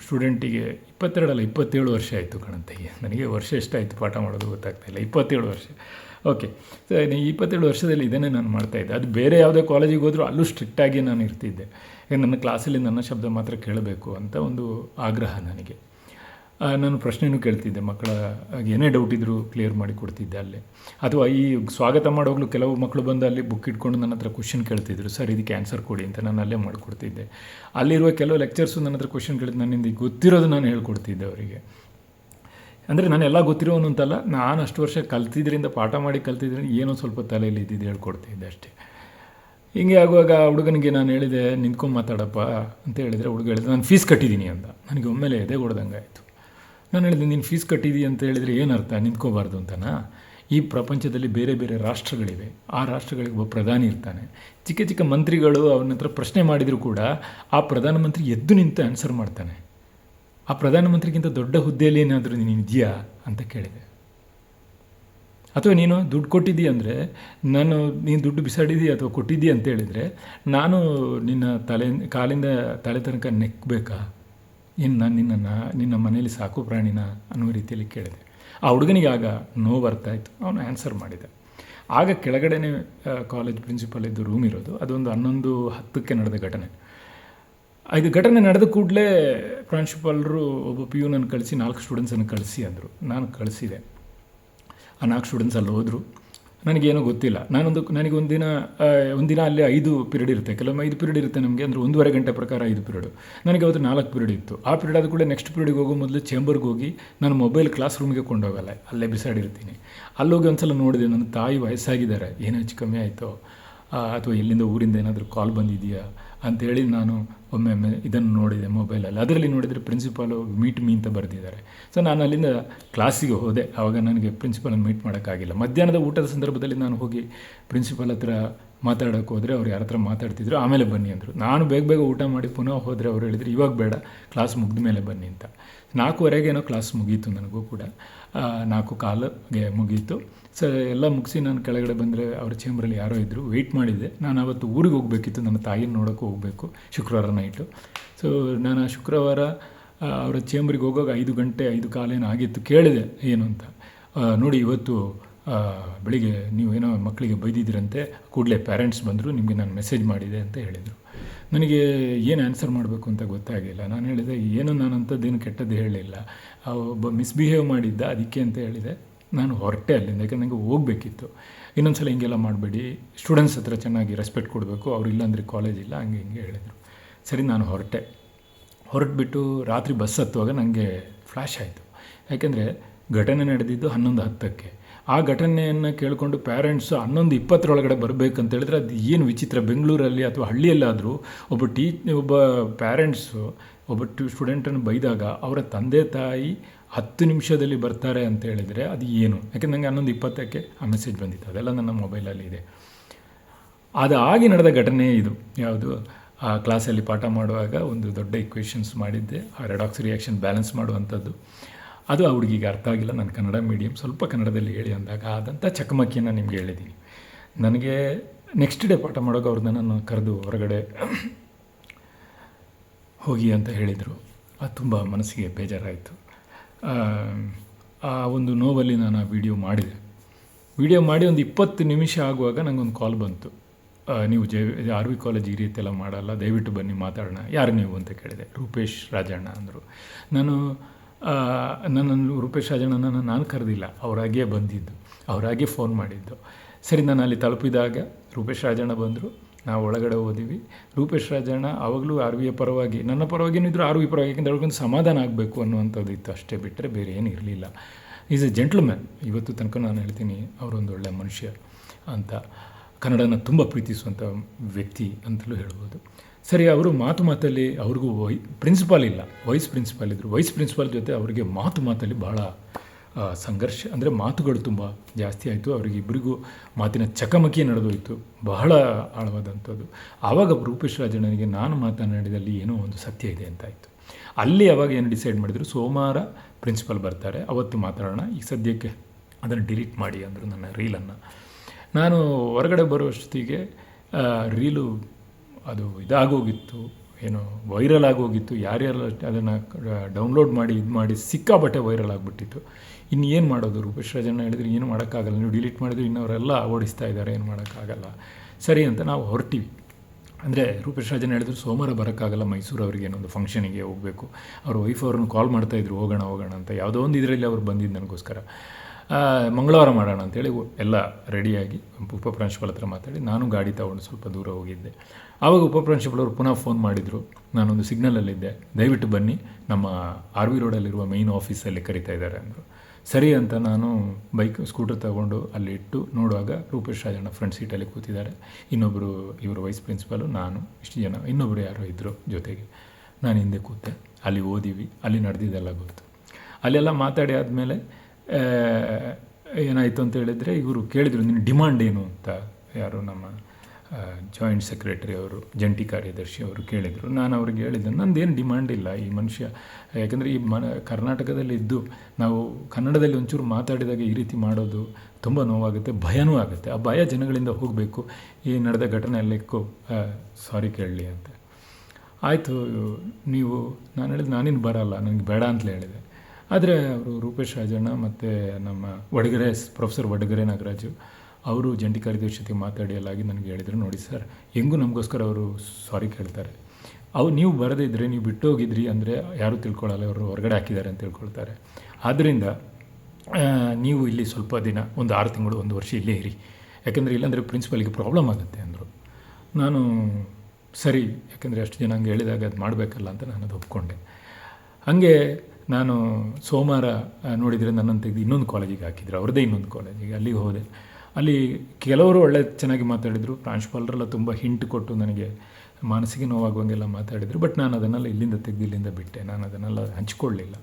ಸ್ಟೂಡೆಂಟಿಗೆ ಇಪ್ಪತ್ತೆರಡಲ್ಲ, ಇಪ್ಪತ್ತೇಳು ವರ್ಷ ಆಯಿತು ಕಣಂತಯ್ಯ. ನನಗೆ ವರ್ಷ ಎಷ್ಟಾಯಿತು ಪಾಠ ಮಾಡೋದು ಗೊತ್ತಾಗ್ತಾಯಿಲ್ಲ ಇಪ್ಪತ್ತೇಳು ವರ್ಷ. ಓಕೆ. ಇಪ್ಪತ್ತೇಳು ವರ್ಷದಲ್ಲಿ ಇದನ್ನೇ ನಾನು ಮಾಡ್ತಾಯಿದ್ದೆ ಅದು ಬೇರೆ ಯಾವುದೇ ಕಾಲೇಜಿಗೆ ಹೋದರೂ ಅಲ್ಲೂ ಸ್ಟ್ರಿಕ್ಟಾಗಿ ನಾನು ಇರ್ತಿದ್ದೆ. ನನ್ನ ಕ್ಲಾಸಲ್ಲಿ ನನ್ನ ಶಬ್ದ ಮಾತ್ರ ಕೇಳಬೇಕು ಅಂತ ಒಂದು ಆಗ್ರಹ ನನಗೆ. ನಾನು ಪ್ರಶ್ನೆಯೂ ಕೇಳ್ತಿದ್ದೆ. ಮಕ್ಕಳ ಏನೇ ಡೌಟ್ ಇದ್ದರೂ ಕ್ಲಿಯರ್ ಮಾಡಿ ಕೊಡ್ತಿದ್ದೆ ಅಲ್ಲೇ. ಅಥವಾ ಈ ಸ್ವಾಗತ ಮಾಡೋಗ್ಲೂ ಕೆಲವು ಮಕ್ಕಳು ಬಂದು ಅಲ್ಲಿ ಬುಕ್ ಇಟ್ಕೊಂಡು ನನ್ನ ಹತ್ರ ಕ್ವಶನ್ ಕೇಳ್ತಿದ್ರು. ಸರ್, ಇದಕ್ಕೆ ಆನ್ಸರ್ ಕೊಡಿ ಅಂತ ನಾನು ಅಲ್ಲೇ ಮಾಡಿಕೊಡ್ತಿದ್ದೆ. ಅಲ್ಲಿರುವ ಕೆಲವು ಲೆಕ್ಚರ್ಸು ನನ್ನ ಹತ್ರ ಕ್ವಶನ್ ಕೇಳಿದ್ದು ನನ್ನಿಂದ ಗೊತ್ತಿರೋದು ನಾನು ಹೇಳ್ಕೊಡ್ತಿದ್ದೆ ಅವರಿಗೆ. ಅಂದರೆ ನಾನು ಎಲ್ಲ ಗೊತ್ತಿರೋನು ಅಂತಲ್ಲ, ನಾನು ಅಷ್ಟು ವರ್ಷ ಕಲ್ತಿದ್ರಿಂದ, ಪಾಠ ಮಾಡಿ ಕಲ್ತಿದ್ರಿಂದ ಏನೋ ಸ್ವಲ್ಪ ತಲೆಯಲ್ಲಿ ಇದ್ದಿದ್ದು ಹೇಳ್ಕೊಡ್ತಿದ್ದೆ ಅಷ್ಟೇ. ಹಿಂಗೆ ಆಗುವಾಗ ಹುಡುಗನಿಗೆ ನಾನು ಹೇಳಿದೆ, ನಿಂತ್ಕೊಂಡು ಮಾತಾಡಪ್ಪ ಅಂತ ಹೇಳಿದರೆ ಹುಡುಗ ಹೇಳಿದೆ, ನಾನು ಫೀಸ್ ಕಟ್ಟಿದ್ದೀನಿ ಅಂತ. ನನಗೆ ಒಮ್ಮೆಲೆ ಎದೆ ಹೊಡೆದಂಗೆ ಆಯಿತು ನಾನು ಹೇಳಿದೆ ನೀನು ಫೀಸ್ ಕಟ್ಟಿದ್ದೀಯ ಅಂತ ಹೇಳಿದರೆ ಏನರ್ಥ ನಿಂತ್ಕೋಬಾರ್ದು ಅಂತನಾ? ಈ ಪ್ರಪಂಚದಲ್ಲಿ ಬೇರೆ ಬೇರೆ ರಾಷ್ಟ್ರಗಳಿವೆ. ಆ ರಾಷ್ಟ್ರಗಳಿಗೆ ಒಬ್ಬ ಪ್ರಧಾನಿ ಇರ್ತಾನೆ. ಚಿಕ್ಕ ಚಿಕ್ಕ ಮಂತ್ರಿಗಳು ಅವನ ಹತ್ರ ಪ್ರಶ್ನೆ ಮಾಡಿದರೂ ಕೂಡ ಆ ಪ್ರಧಾನಮಂತ್ರಿ ಎದ್ದು ನಿಂತು ಆನ್ಸರ್ ಮಾಡ್ತಾನೆ. ಆ ಪ್ರಧಾನಮಂತ್ರಿಗಿಂತ ದೊಡ್ಡ ಹುದ್ದೆಯಲ್ಲಿ ಏನಾದರೂ ನೀನು ಇದೆಯಾ ಅಂತ ಕೇಳಿದೆ. ಅಥವಾ ನೀನು ದುಡ್ಡು ಕೊಟ್ಟಿದ್ದೀ ಅಂದರೆ, ನಾನು, ನೀನು ದುಡ್ಡು ಬಿಸಾಡಿದಿ ಅಥವಾ ಕೊಟ್ಟಿದ್ದೀ ಅಂತ ಹೇಳಿದರೆ, ನಾನು ನಿನ್ನ ತಲೆ, ಕಾಲಿಂದ ತಲೆ ತನಕ ನೆಕ್ಕಬೇಕಾ ಏನು ನಾನು ನಿನ್ನನ್ನು, ನಿನ್ನ ಮನೆಯಲ್ಲಿ ಸಾಕು ಪ್ರಾಣಿನ ಅನ್ನೋ ರೀತಿಯಲ್ಲಿ ಕೇಳಿದೆ. ಆ ಹುಡುಗನಿಗೆ ಆಗ ನೋವು ಬರ್ತಾಯಿತ್ತು ಅವನು ಆನ್ಸರ್ ಮಾಡಿದ. ಆಗ ಕೆಳಗಡೆನೇ ಕಾಲೇಜ್ ಪ್ರಿನ್ಸಿಪಲ್ ಇದ್ದು ರೂಮ್ ಇರೋದು. ಅದೊಂದು ಹನ್ನೊಂದು ಹತ್ತಕ್ಕೆ ನಡೆದ ಘಟನೆ. ಇದು ಘಟನೆ ನಡೆದ ಕೂಡಲೇ ಪ್ರಾಂಶುಪಾಲರು ಒಬ್ಬ ಪಿ ಯುನನ್ನು ಕಳಿಸಿ, ನಾಲ್ಕು ಸ್ಟೂಡೆಂಟ್ಸನ್ನು ಕಳಿಸಿ ಅಂದರು. ನಾನು ಕಳಿಸಿದೆ. ಆ ನಾಲ್ಕು ಸ್ಟೂಡೆಂಟ್ಸ್ ಅಲ್ಲಿ ಹೋದರು ನನಗೇನೂ ಗೊತ್ತಿಲ್ಲ. ನಾನೊಂದು ನನಗೆ ಒಂದಿನ ಒಂದಿನ ಅಲ್ಲಿ ಐದು ಪಿರಿಯಡ್ ಇರುತ್ತೆ. ಕೆಲವೊಮ್ಮೆ ಐದು ಪಿರಿಯಡ್ ಇರುತ್ತೆ ನಮಗೆ, ಅಂದರೆ ಒಂದೂವರೆ ಗಂಟೆ ಪ್ರಕಾರ ಐದು ಪಿರಿಯಡ್ ನನಗೆ ಅವತ್ತು ನಾಲ್ಕು ಪಿರಿಯಡ್ ಇತ್ತು. ಆ ಪಿರಿಯಡ್ ಆದ ಕೂಡ ನೆಕ್ಸ್ಟ್ ಪಿರಿಯಡ್ಗೆ ಹೋಗೋ ಮೊದಲು ಚೇಂಬರ್ಗೆ ಹೋಗಿ ನಾನು ಮೊಬೈಲ್ ಕ್ಲಾಸ್ ರೂಮ್ಗೆ ಕೊಂಡೋಗಲ್ಲ. ಅಲ್ಲೇ ಬಿಸಾಡಿರ್ತೀನಿ ಅಲ್ಲೋಗಿ ಒಂದ್ಸಲ ನೋಡಿದೆ, ನನ್ನ ತಾಯಿ ವಯಸ್ಸಾಗಿದ್ದಾರೆ. ಏನು ಹೆಚ್ಚು ಕಮ್ಮಿ ಆಯಿತು ಅಥವಾ ಇಲ್ಲಿಂದ ಊರಿಂದ ಏನಾದರೂ ಕಾಲ್ ಬಂದಿದೆಯಾ? ಅಂತೇಳಿ ನಾನು ಒಮ್ಮೆ ಇದನ್ನು ನೋಡಿದೆ ಮೊಬೈಲಲ್ಲಿ ಅದರಲ್ಲಿ ನೋಡಿದರೆ ಪ್ರಿನ್ಸಿಪಾಲು ಮೀಟ್ ಮೀ ಅಂತ ಬರೆದಿದ್ದಾರೆ. ಸೊ ನಾನು ಅಲ್ಲಿಂದ ಕ್ಲಾಸಿಗೆ ಹೋದೆ. ಆವಾಗ ನನಗೆ ಪ್ರಿನ್ಸಿಪಾಲನ್ನು ಮೀಟ್ ಮಾಡೋಕ್ಕಾಗಿಲ್ಲ. ಮಧ್ಯಾಹ್ನದ ಊಟದ ಸಂದರ್ಭದಲ್ಲಿ ನಾನು ಹೋಗಿ ಪ್ರಿನ್ಸಿಪಾಲ್ ಹತ್ರ ಮಾತಾಡೋಕ್ಕೆ ಹೋದರೆ ಅವ್ರು ಯಾರ ಹತ್ರ ಮಾತಾಡ್ತಿದ್ರು, ಆಮೇಲೆ ಬನ್ನಿ ಅಂದರು. ನಾನು ಬೇಗ ಬೇಗ ಊಟ ಮಾಡಿ ಪುನಃ ಹೋದರೆ ಅವ್ರು ಹೇಳಿದ್ರು, ಇವಾಗ ಬೇಡ ಕ್ಲಾಸ್ ಮುಗಿದ ಮೇಲೆ ಬನ್ನಿ ಅಂತ. ನಾಲ್ಕುವರೆಗೇನೋ ಕ್ಲಾಸ್ ಮುಗೀತು ನನಗೂ ಕೂಡ. ನಾಲ್ಕು ಕಾಲಿಗೆ ಮುಗೀತು. ಸೊ, ಎಲ್ಲ ಮುಗಿಸಿ ನಾನು ಕೆಳಗಡೆ ಬಂದರೆ ಅವ್ರ ಚೇಂಬ್ರಲ್ಲಿ ಯಾರೋ ಇದ್ದರು ವೆಯ್ಟ್ ಮಾಡಿದ್ದೆ. ನಾನು ಅವತ್ತು ಊರಿಗೆ ಹೋಗಬೇಕಿತ್ತು, ನನ್ನ ತಾಯಿನ ನೋಡೋಕ್ಕೆ ಹೋಗಬೇಕು, ಶುಕ್ರವಾರ ನೈಟು ಸೊ ನಾನು ಶುಕ್ರವಾರ ಅವರ ಚೇಂಬರಿಗೆ ಹೋಗೋವಾಗ ಐದು ಗಂಟೆ, ಐದು ಕಾಲೇನೋ ಆಗಿತ್ತು, ಕೇಳಿದೆ, ಏನು ಅಂತ. ನೋಡಿ ಇವತ್ತು ಬೆಳಿಗ್ಗೆ ಏನೋ ಮಕ್ಕಳಿಗೆ ಬೈದಿದ್ದೀರಂತೆ, ಕೂಡಲೇ ಪ್ಯಾರೆಂಟ್ಸ್ ಬಂದರು, ನಿಮಗೆ ನಾನು ಮೆಸೇಜ್ ಮಾಡಿದೆ ಅಂತ ಹೇಳಿದರು. ನನಗೆ ಏನು ಆನ್ಸರ್ ಮಾಡಬೇಕು ಅಂತ ಗೊತ್ತಾಗಿಲ್ಲ ನಾನು ಹೇಳಿದೆ, ಏನು ನಾನು ಅಂಥದ್ದೇನು ಕೆಟ್ಟದ್ದು ಹೇಳಲಿಲ್ಲ ಒಬ್ಬ ಮಿಸ್ಬಿಹೇವ್ ಮಾಡಿದ್ದ, ಅದಕ್ಕೆ ಅಂತ ಹೇಳಿದೆ. ನಾನು ಹೊರಟೆ ಅಲ್ಲಿಂದ, ಯಾಕಂದ್ರೆ ನನಗೆ ಹೋಗಬೇಕಿತ್ತು. ಇನ್ನೊಂದು ಸಲ ಹಿಂಗೆಲ್ಲ ಮಾಡಬೇಡಿ. ಸ್ಟೂಡೆಂಟ್ಸ್ ಹತ್ರ ಚೆನ್ನಾಗಿ ರೆಸ್ಪೆಕ್ಟ್ ಕೊಡಬೇಕು. ಅವ್ರು ಇಲ್ಲಾಂದರೆ ಕಾಲೇಜ್ ಇಲ್ಲ. ಹಂಗೆ ಹಿಂಗೆ ಹೇಳಿದರು. ಸರಿ, ನಾನು ಹೊರಟೆ. ಹೊರಟ್ಬಿಟ್ಟು ರಾತ್ರಿ ಬಸ್ ಹತ್ತುವಾಗ ನನಗೆ ಫ್ಲ್ಯಾಶ್ ಆಯಿತು. ಯಾಕೆಂದರೆ ಘಟನೆ ನಡೆದಿದ್ದು ಹನ್ನೊಂದು ಹತ್ತಕ್ಕೆ. ಆ ಘಟನೆಯನ್ನು ಕೇಳಿಕೊಂಡು ಪ್ಯಾರೆಂಟ್ಸು ಹನ್ನೊಂದು ಇಪ್ಪತ್ತರೊಳಗಡೆ ಬರಬೇಕಂತ ಹೇಳಿದ್ರೆ ಅದು ಏನು ವಿಚಿತ್ರ. ಬೆಂಗಳೂರಲ್ಲಿ ಅಥವಾ ಹಳ್ಳಿಯಲ್ಲಾದರೂ ಒಬ್ಬ ಟೀ ಒಬ್ಬ ಪ್ಯಾರೆಂಟ್ಸು ಒಬ್ಬ ಟು ಸ್ಟೂಡೆಂಟನ್ನು ಬೈದಾಗ ಅವರ ತಂದೆ ತಾಯಿ ಹತ್ತು ನಿಮಿಷದಲ್ಲಿ ಬರ್ತಾರೆ ಅಂತ ಹೇಳಿದರೆ ಅದು ಏನು? ಯಾಕೆಂದ್ರೆ ನನಗೆ ಹನ್ನೊಂದು ಇಪ್ಪತ್ತಕ್ಕೆ ಆ ಮೆಸೇಜ್ ಬಂದಿತ್ತು. ಅದೆಲ್ಲ ನನ್ನ ಮೊಬೈಲಲ್ಲಿ ಇದೆ. ಆಗಿ ನಡೆದ ಘಟನೆ ಇದು. ಯಾವುದು? ಆ ಕ್ಲಾಸಲ್ಲಿ ಪಾಠ ಮಾಡುವಾಗ ಒಂದು ದೊಡ್ಡ ಇಕ್ವೇಷನ್ಸ್ ಮಾಡಿದ್ದೆ. ಆ ರೆಡಾಕ್ಸ್ ರಿಯಾಕ್ಷನ್ ಬ್ಯಾಲೆನ್ಸ್ ಮಾಡುವಂಥದ್ದು. ಅದು ಆ ಹುಡುಗಿಗೆ ಅರ್ಥ ಆಗಿಲ್ಲ. ನಾನು ಕನ್ನಡ ಮೀಡಿಯಮ್ ಸ್ವಲ್ಪ ಕನ್ನಡದಲ್ಲಿ ಹೇಳಿ ಅಂದಾಗ ಆದಂಥ ಚಕಮಕಿಯನ್ನು ನಿಮಗೆ ಹೇಳಿದ್ದೀನಿ. ನನಗೆ ನೆಕ್ಸ್ಟ್ ಡೇ ಪಾಠ ಮಾಡೋಕೆ ಅವ್ರನ್ನ ನಾನು ಕರೆದು ಹೊರಗಡೆ ಹೋಗಿ ಅಂತ ಹೇಳಿದರು. ಅದು ತುಂಬ ಮನಸ್ಸಿಗೆ ಬೇಜಾರಾಯಿತು. ಆ, ಒಂದು ನೋವಲ್ಲಿ ನಾನು ಆ ವಿಡಿಯೋ ಮಾಡಿದೆ. ವಿಡಿಯೋ ಮಾಡಿ ಒಂದು ಇಪ್ಪತ್ತು ನಿಮಿಷ ಆಗುವಾಗ ನನಗೊಂದು ಕಾಲ್ ಬಂತು. ನೀವು ಜೆ ಆರ್ ವಿ ಕಾಲೇಜ್ ಈ ರೀತಿ ಎಲ್ಲ ಮಾಡಲ್ಲ ದಯವಿಟ್ಟು ಬನ್ನಿ ಮಾತಾಡೋಣ. ಯಾರು ನೀವು ಅಂತ ಕೇಳಿದೆ. ರೂಪೇಶ್ ರಾಜಣ್ಣ ಅಂದರು. ನಾನು ನನ್ನನ್ನು ರೂಪೇಶ್ ರಾಜಣ್ಣನ ನಾನು ಕರೆದಿಲ್ಲ. ಅವರಾಗೇ ಬಂದಿದ್ದು. ಅವರಾಗೇ ಫೋನ್ ಮಾಡಿದ್ದು. ಸರಿ ನಾನು ಅಲ್ಲಿ ತಲುಪಿದಾಗ ರೂಪೇಶ್ ರಾಜಣ್ಣ ಬಂದರು. ನಾವು ಒಳಗಡೆ ಹೋದಿವಿ ರೂಪೇಶ್ ರಾಜಣ್ಣ ಆವಾಗಲೂ ಆರ್ ವಿಯ ಪರವಾಗಿ, ನನ್ನ ಪರವಾಗಿನೂ ಇದ್ದರು ಆರ್ ವಿ ಪರವಾಗಿ, ಯಾಕೆಂದರೆ ಅವ್ರಿಗೊಂದು ಸಮಾಧಾನ ಆಗಬೇಕು ಅನ್ನುವಂಥದ್ದು ಇತ್ತು. ಅಷ್ಟೇ ಬಿಟ್ಟರೆ ಬೇರೆ ಏನು ಇರಲಿಲ್ಲ. ಈಸ್ ಎ ಜೆಂಟ್ಲ್ಮ್ಯಾನ್ ಇವತ್ತು ತನಕ ನಾನು ಹೇಳ್ತೀನಿ, ಅವರೊಂದು ಒಳ್ಳೆಯ ಮನುಷ್ಯ ಅಂತ. ಕನ್ನಡನ ತುಂಬ ಪ್ರೀತಿಸುವಂಥ ವ್ಯಕ್ತಿ ಅಂತಲೂ ಹೇಳ್ಬೋದು. ಸರಿ, ಅವರು ಮಾತು ಮಾತಲ್ಲಿ ಅವ್ರಿಗೂ ವೈ ಪ್ರಿನ್ಸಿಪಾಲ್ ಇಲ್ಲ. ವೈಸ್ ಪ್ರಿನ್ಸಿಪಾಲ್ ಇದ್ದರು ವೈಸ್ ಪ್ರಿನ್ಸಿಪಾಲ್ ಜೊತೆ ಅವರಿಗೆ ಮಾತು ಮಾತಲ್ಲಿ ಭಾಳ ಸಂಘರ್ಷ ಅಂದರೆ ಮಾತುಗಳು ತುಂಬ ಜಾಸ್ತಿ ಆಯಿತು. ಅವರಿಗೆ ಇಬ್ಬರಿಗೂ ಮಾತಿನ ಚಕಮಕಿ ನಡೆದೋಯಿತು. ಬಹಳ ಆಳವಾದಂಥದ್ದು. ಆವಾಗ ರೂಪೇಶ್ ರಾಜಣ್ಣನಿಗೆ ನಾನು ಮಾತನಾಡಿದಲ್ಲಿ ಏನೋ ಒಂದು ಸತ್ಯ ಇದೆ ಅಂತಾಯಿತು. ಅಲ್ಲಿ ಅವಾಗ ಏನು ಡಿಸೈಡ್ ಮಾಡಿದರು? ಸೋಮವಾರ ಪ್ರಿನ್ಸಿಪಲ್ ಬರ್ತಾರೆ. ಅವತ್ತು ಮಾತಾಡೋಣ. ಈಗ ಸದ್ಯಕ್ಕೆ ಅದನ್ನು ಡಿಲೀಟ್ ಮಾಡಿ ಅಂದರು ನನ್ನ ರೀಲನ್ನು ನಾನು ಹೊರಗಡೆ ಬರುವಷ್ಟೊತ್ತಿಗೆ ರೀಲು ಅದು ಇದಾಗೋಗಿತ್ತು. ಏನು ವೈರಲ್ ಆಗೋಗಿತ್ತು, ಯಾರ್ಯಾರು ಅದನ್ನು ಡೌನ್ಲೋಡ್ ಮಾಡಿ ಇದು ಮಾಡಿ ಸಿಕ್ಕಾಬಟ್ಟೆ ವೈರಲ್ ಆಗಿಬಿಟ್ಟಿತ್ತು. ಇನ್ನು ಏನು ಮಾಡೋದು? ರೂಪೇಶ್ ರಾಜಣ್ಣ ಹೇಳಿದ್ರೆ, ಏನು ಮಾಡೋಕ್ಕಾಗಲ್ಲ. ನೀವು ಡಿಲೀಟ್ ಮಾಡಿದ್ರೆ ಇನ್ನವರೆಲ್ಲ ಓಡಿಸ್ತಾ ಇದ್ದಾರೆ, ಏನು ಮಾಡೋಕ್ಕಾಗಲ್ಲ. ಸರಿ ಅಂತ ನಾವು ಹೊರಟಿವಿ. ಅಂದರೆ ರೂಪೇಶ್ ರಾಜನ್ ಹೇಳಿದ್ರು, ಸೋಮವಾರ ಬರೋಕ್ಕಾಗಲ್ಲ, ಮೈಸೂರು ಅವರಿಗೆ ಏನೊಂದು ಫಂಕ್ಷನಿಗೆ ಹೋಗಬೇಕು. ಅವ್ರ ವೈಫ್ ಅವ್ರನ್ನ ಕಾಲ್ ಮಾಡ್ತಾಯಿದ್ರು ಹೋಗೋಣ ಹೋಗೋಣ ಅಂತ. ಯಾವುದೋ ಒಂದು ಇದರಲ್ಲಿ ಅವ್ರು ಬಂದಿದ್ದು ನನಗೋಸ್ಕರ. ಮಂಗಳವಾರ ಮಾಡೋಣ ಅಂತೇಳಿ ಎಲ್ಲ ರೆಡಿಯಾಗಿ ಉಪ ಪ್ರಾಂಶುಪಾಲ ಹತ್ರ ಮಾತಾಡಿ, ನಾನು ಗಾಡಿ ತಗೊಂಡು ಸ್ವಲ್ಪ ದೂರ ಹೋಗಿದ್ದೆ. ಆವಾಗ ಉಪ ಪ್ರಾಂಶುಪಾಲ ಅವರು ಪುನಃ ಫೋನ್ ಮಾಡಿದರು. ನಾನೊಂದು ಸಿಗ್ನಲಲ್ಲಿದ್ದೆ ದಯವಿಟ್ಟು ಬನ್ನಿ. ನಮ್ಮ ಆರ್ ವಿ ರೋಡಲ್ಲಿರುವ ಮೈನ್ ಆಫೀಸಲ್ಲಿ ಕರಿತಾ ಇದ್ದಾರೆ ಅಂದರು. ಸರಿ ಅಂತ ನಾನು ಬೈಕ್ ಸ್ಕೂಟರ್ ತಗೊಂಡು ಅಲ್ಲಿ ಇಟ್ಟು ನೋಡುವಾಗ ರೂಪೇಶ್ ರಾಜಣ್ಣ ಫ್ರಂಟ್ ಸೀಟಲ್ಲಿ ಕೂತಿದ್ದಾರೆ. ಇನ್ನೊಬ್ಬರು ಇವರು ವೈಸ್ ಪ್ರಿನ್ಸಿಪಾಲು ನಾನು, ಇಷ್ಟು ಜನ. ಇನ್ನೊಬ್ಬರು ಯಾರೋ ಇದ್ದರು ಜೊತೆಗೆ. ನಾನು ಹಿಂದೆ ಕೂತೆ. ಅಲ್ಲಿ ಓದಿವಿ. ಅಲ್ಲಿ ನಡೆದಿದ್ದೆಲ್ಲ ಗೊತ್ತು. ಅಲ್ಲೆಲ್ಲ ಮಾತಾಡಿ ಆದಮೇಲೆ ಏನಾಯಿತು ಅಂತ ಹೇಳಿದರೆ ಇವರು ಕೇಳಿದರು, ನಿನ್ನ ಡಿಮಾಂಡ್ ಏನು ಅಂತ? ಯಾರು ನಮ್ಮ ಜಾಯಿಂಟ್ ಸೆಕ್ರೆಟರಿ ಅವರು, ಜಂಟಿ ಕಾರ್ಯದರ್ಶಿ ಅವರು ಕೇಳಿದರು. ನಾನು ಅವ್ರಿಗೆ ಹೇಳಿದ್ದೆ, ನಂದೇನು ಡಿಮ್ಯಾಂಡ್ ಇಲ್ಲ ಈ ಮನುಷ್ಯ. ಯಾಕಂದರೆ ಈ ಮನ, ಕರ್ನಾಟಕದಲ್ಲಿ ಇದ್ದು ನಾವು ಕನ್ನಡದಲ್ಲಿ ಒಂಚೂರು ಮಾತಾಡಿದಾಗ ಈ ರೀತಿ ಮಾಡೋದು ತುಂಬ ನೋವಾಗುತ್ತೆ, ಭಯನೂ ಆಗುತ್ತೆ. ಆ ಭಯ ಜನಗಳಿಂದ ಹೋಗಬೇಕು. ಈ ನಡೆದ ಘಟನೆ ಎಲ್ಲಕ್ಕೂ ಸಾರಿ ಕೇಳಲಿ ಅಂತ. ಆಯಿತು, ನೀವು, ನಾನು ಹೇಳಿದೆ ನಾನಿನ್ನು ಬರಲ್ಲ ನನಗೆ ಬೇಡ ಅಂತಲೇ ಹೇಳಿದೆ. ಆದರೆ ಅವರು ರೂಪೇಶ್ ರಾಜಣ್ಣ ಮತ್ತು ನಮ್ಮ ವಡಗರೆ, ಪ್ರೊಫೆಸರ್ ವಡಗರೆ ನಾಗರಾಜು ಅವರು ಜಂಟಿ ಕಾರ್ಯದರ್ಶಿ ಜೊತೆ ಮಾತಾಡಿ ನನಗೆ ಹೇಳಿದರು, ನೋಡಿ ಸರ್, ಹೆಂಗೂ ನಮಗೋಸ್ಕರ ಅವರು ಸಾರಿ ಕೇಳ್ತಾರೆ. ಅವು ನೀವು ಬರದೇ ಇದ್ದರೆ ನೀವು ಬಿಟ್ಟು ಹೋಗಿದ್ರಿ ಅಂದರೆ ಯಾರೂ ತಿಳ್ಕೊಳ್ಳಲ್ಲ ಅವರು ಹೊರಗಡೆ ಹಾಕಿದ್ದಾರೆ ಅಂತ ತಿಳ್ಕೊಳ್ತಾರೆ. ಆದ್ದರಿಂದ ನೀವು ಇಲ್ಲಿ ಸ್ವಲ್ಪ ದಿನ, ಒಂದು ಆರು ತಿಂಗಳು, ಒಂದು ವರ್ಷ ಇಲ್ಲೇ ಇರಿ. ಯಾಕೆಂದರೆ ಇಲ್ಲಾಂದರೆ ಪ್ರಿನ್ಸಿಪಲ್ಗೆ ಪ್ರಾಬ್ಲಮ್ ಆಗುತ್ತೆ, ಅಂದರು. ನಾನು, ಸರಿ, ಯಾಕೆಂದರೆ ಅಷ್ಟು ಜನ ಹಂಗೆ ಹೇಳಿದಾಗ ಅದು ಮಾಡಬೇಕಲ್ಲ ಅಂತ ನಾನು ಅದು ಒಪ್ಕೊಂಡೆ. ಹಾಗೆ ನಾನು ಸೋಮವಾರ ನೋಡಿದರೆ ನನ್ನನ್ನು ತೆಗೆದು ಇನ್ನೊಂದು ಕಾಲೇಜಿಗೆ ಹಾಕಿದ್ರು, ಅವ್ರದ್ದೇ ಇನ್ನೊಂದು ಕಾಲೇಜಿಗೆ ಅಲ್ಲಿಗೆ ಹೋದೆ. ಅಲ್ಲಿ ಕೆಲವರು ಒಳ್ಳೆ ಚೆನ್ನಾಗಿ ಮಾತಾಡಿದರು. ಪ್ರಾಂಶುಪಾಲರೆಲ್ಲ ತುಂಬ ಹಿಂಟ್ ಕೊಟ್ಟು ನನಗೆ ಮಾನಸಿಕ ನೋವಾಗುವಂಗೆಲ್ಲ ಮಾತಾಡಿದರು. ಬಟ್ ನಾನು ಅದನ್ನೆಲ್ಲ ಇಲ್ಲಿಂದ ತೆಗೆದು ಇಲ್ಲಿಂದ ಬಿಟ್ಟೆ. ನಾನು ಅದನ್ನೆಲ್ಲ ಹಂಚ್ಕೊಳ್ಳಿಲ್ಲ.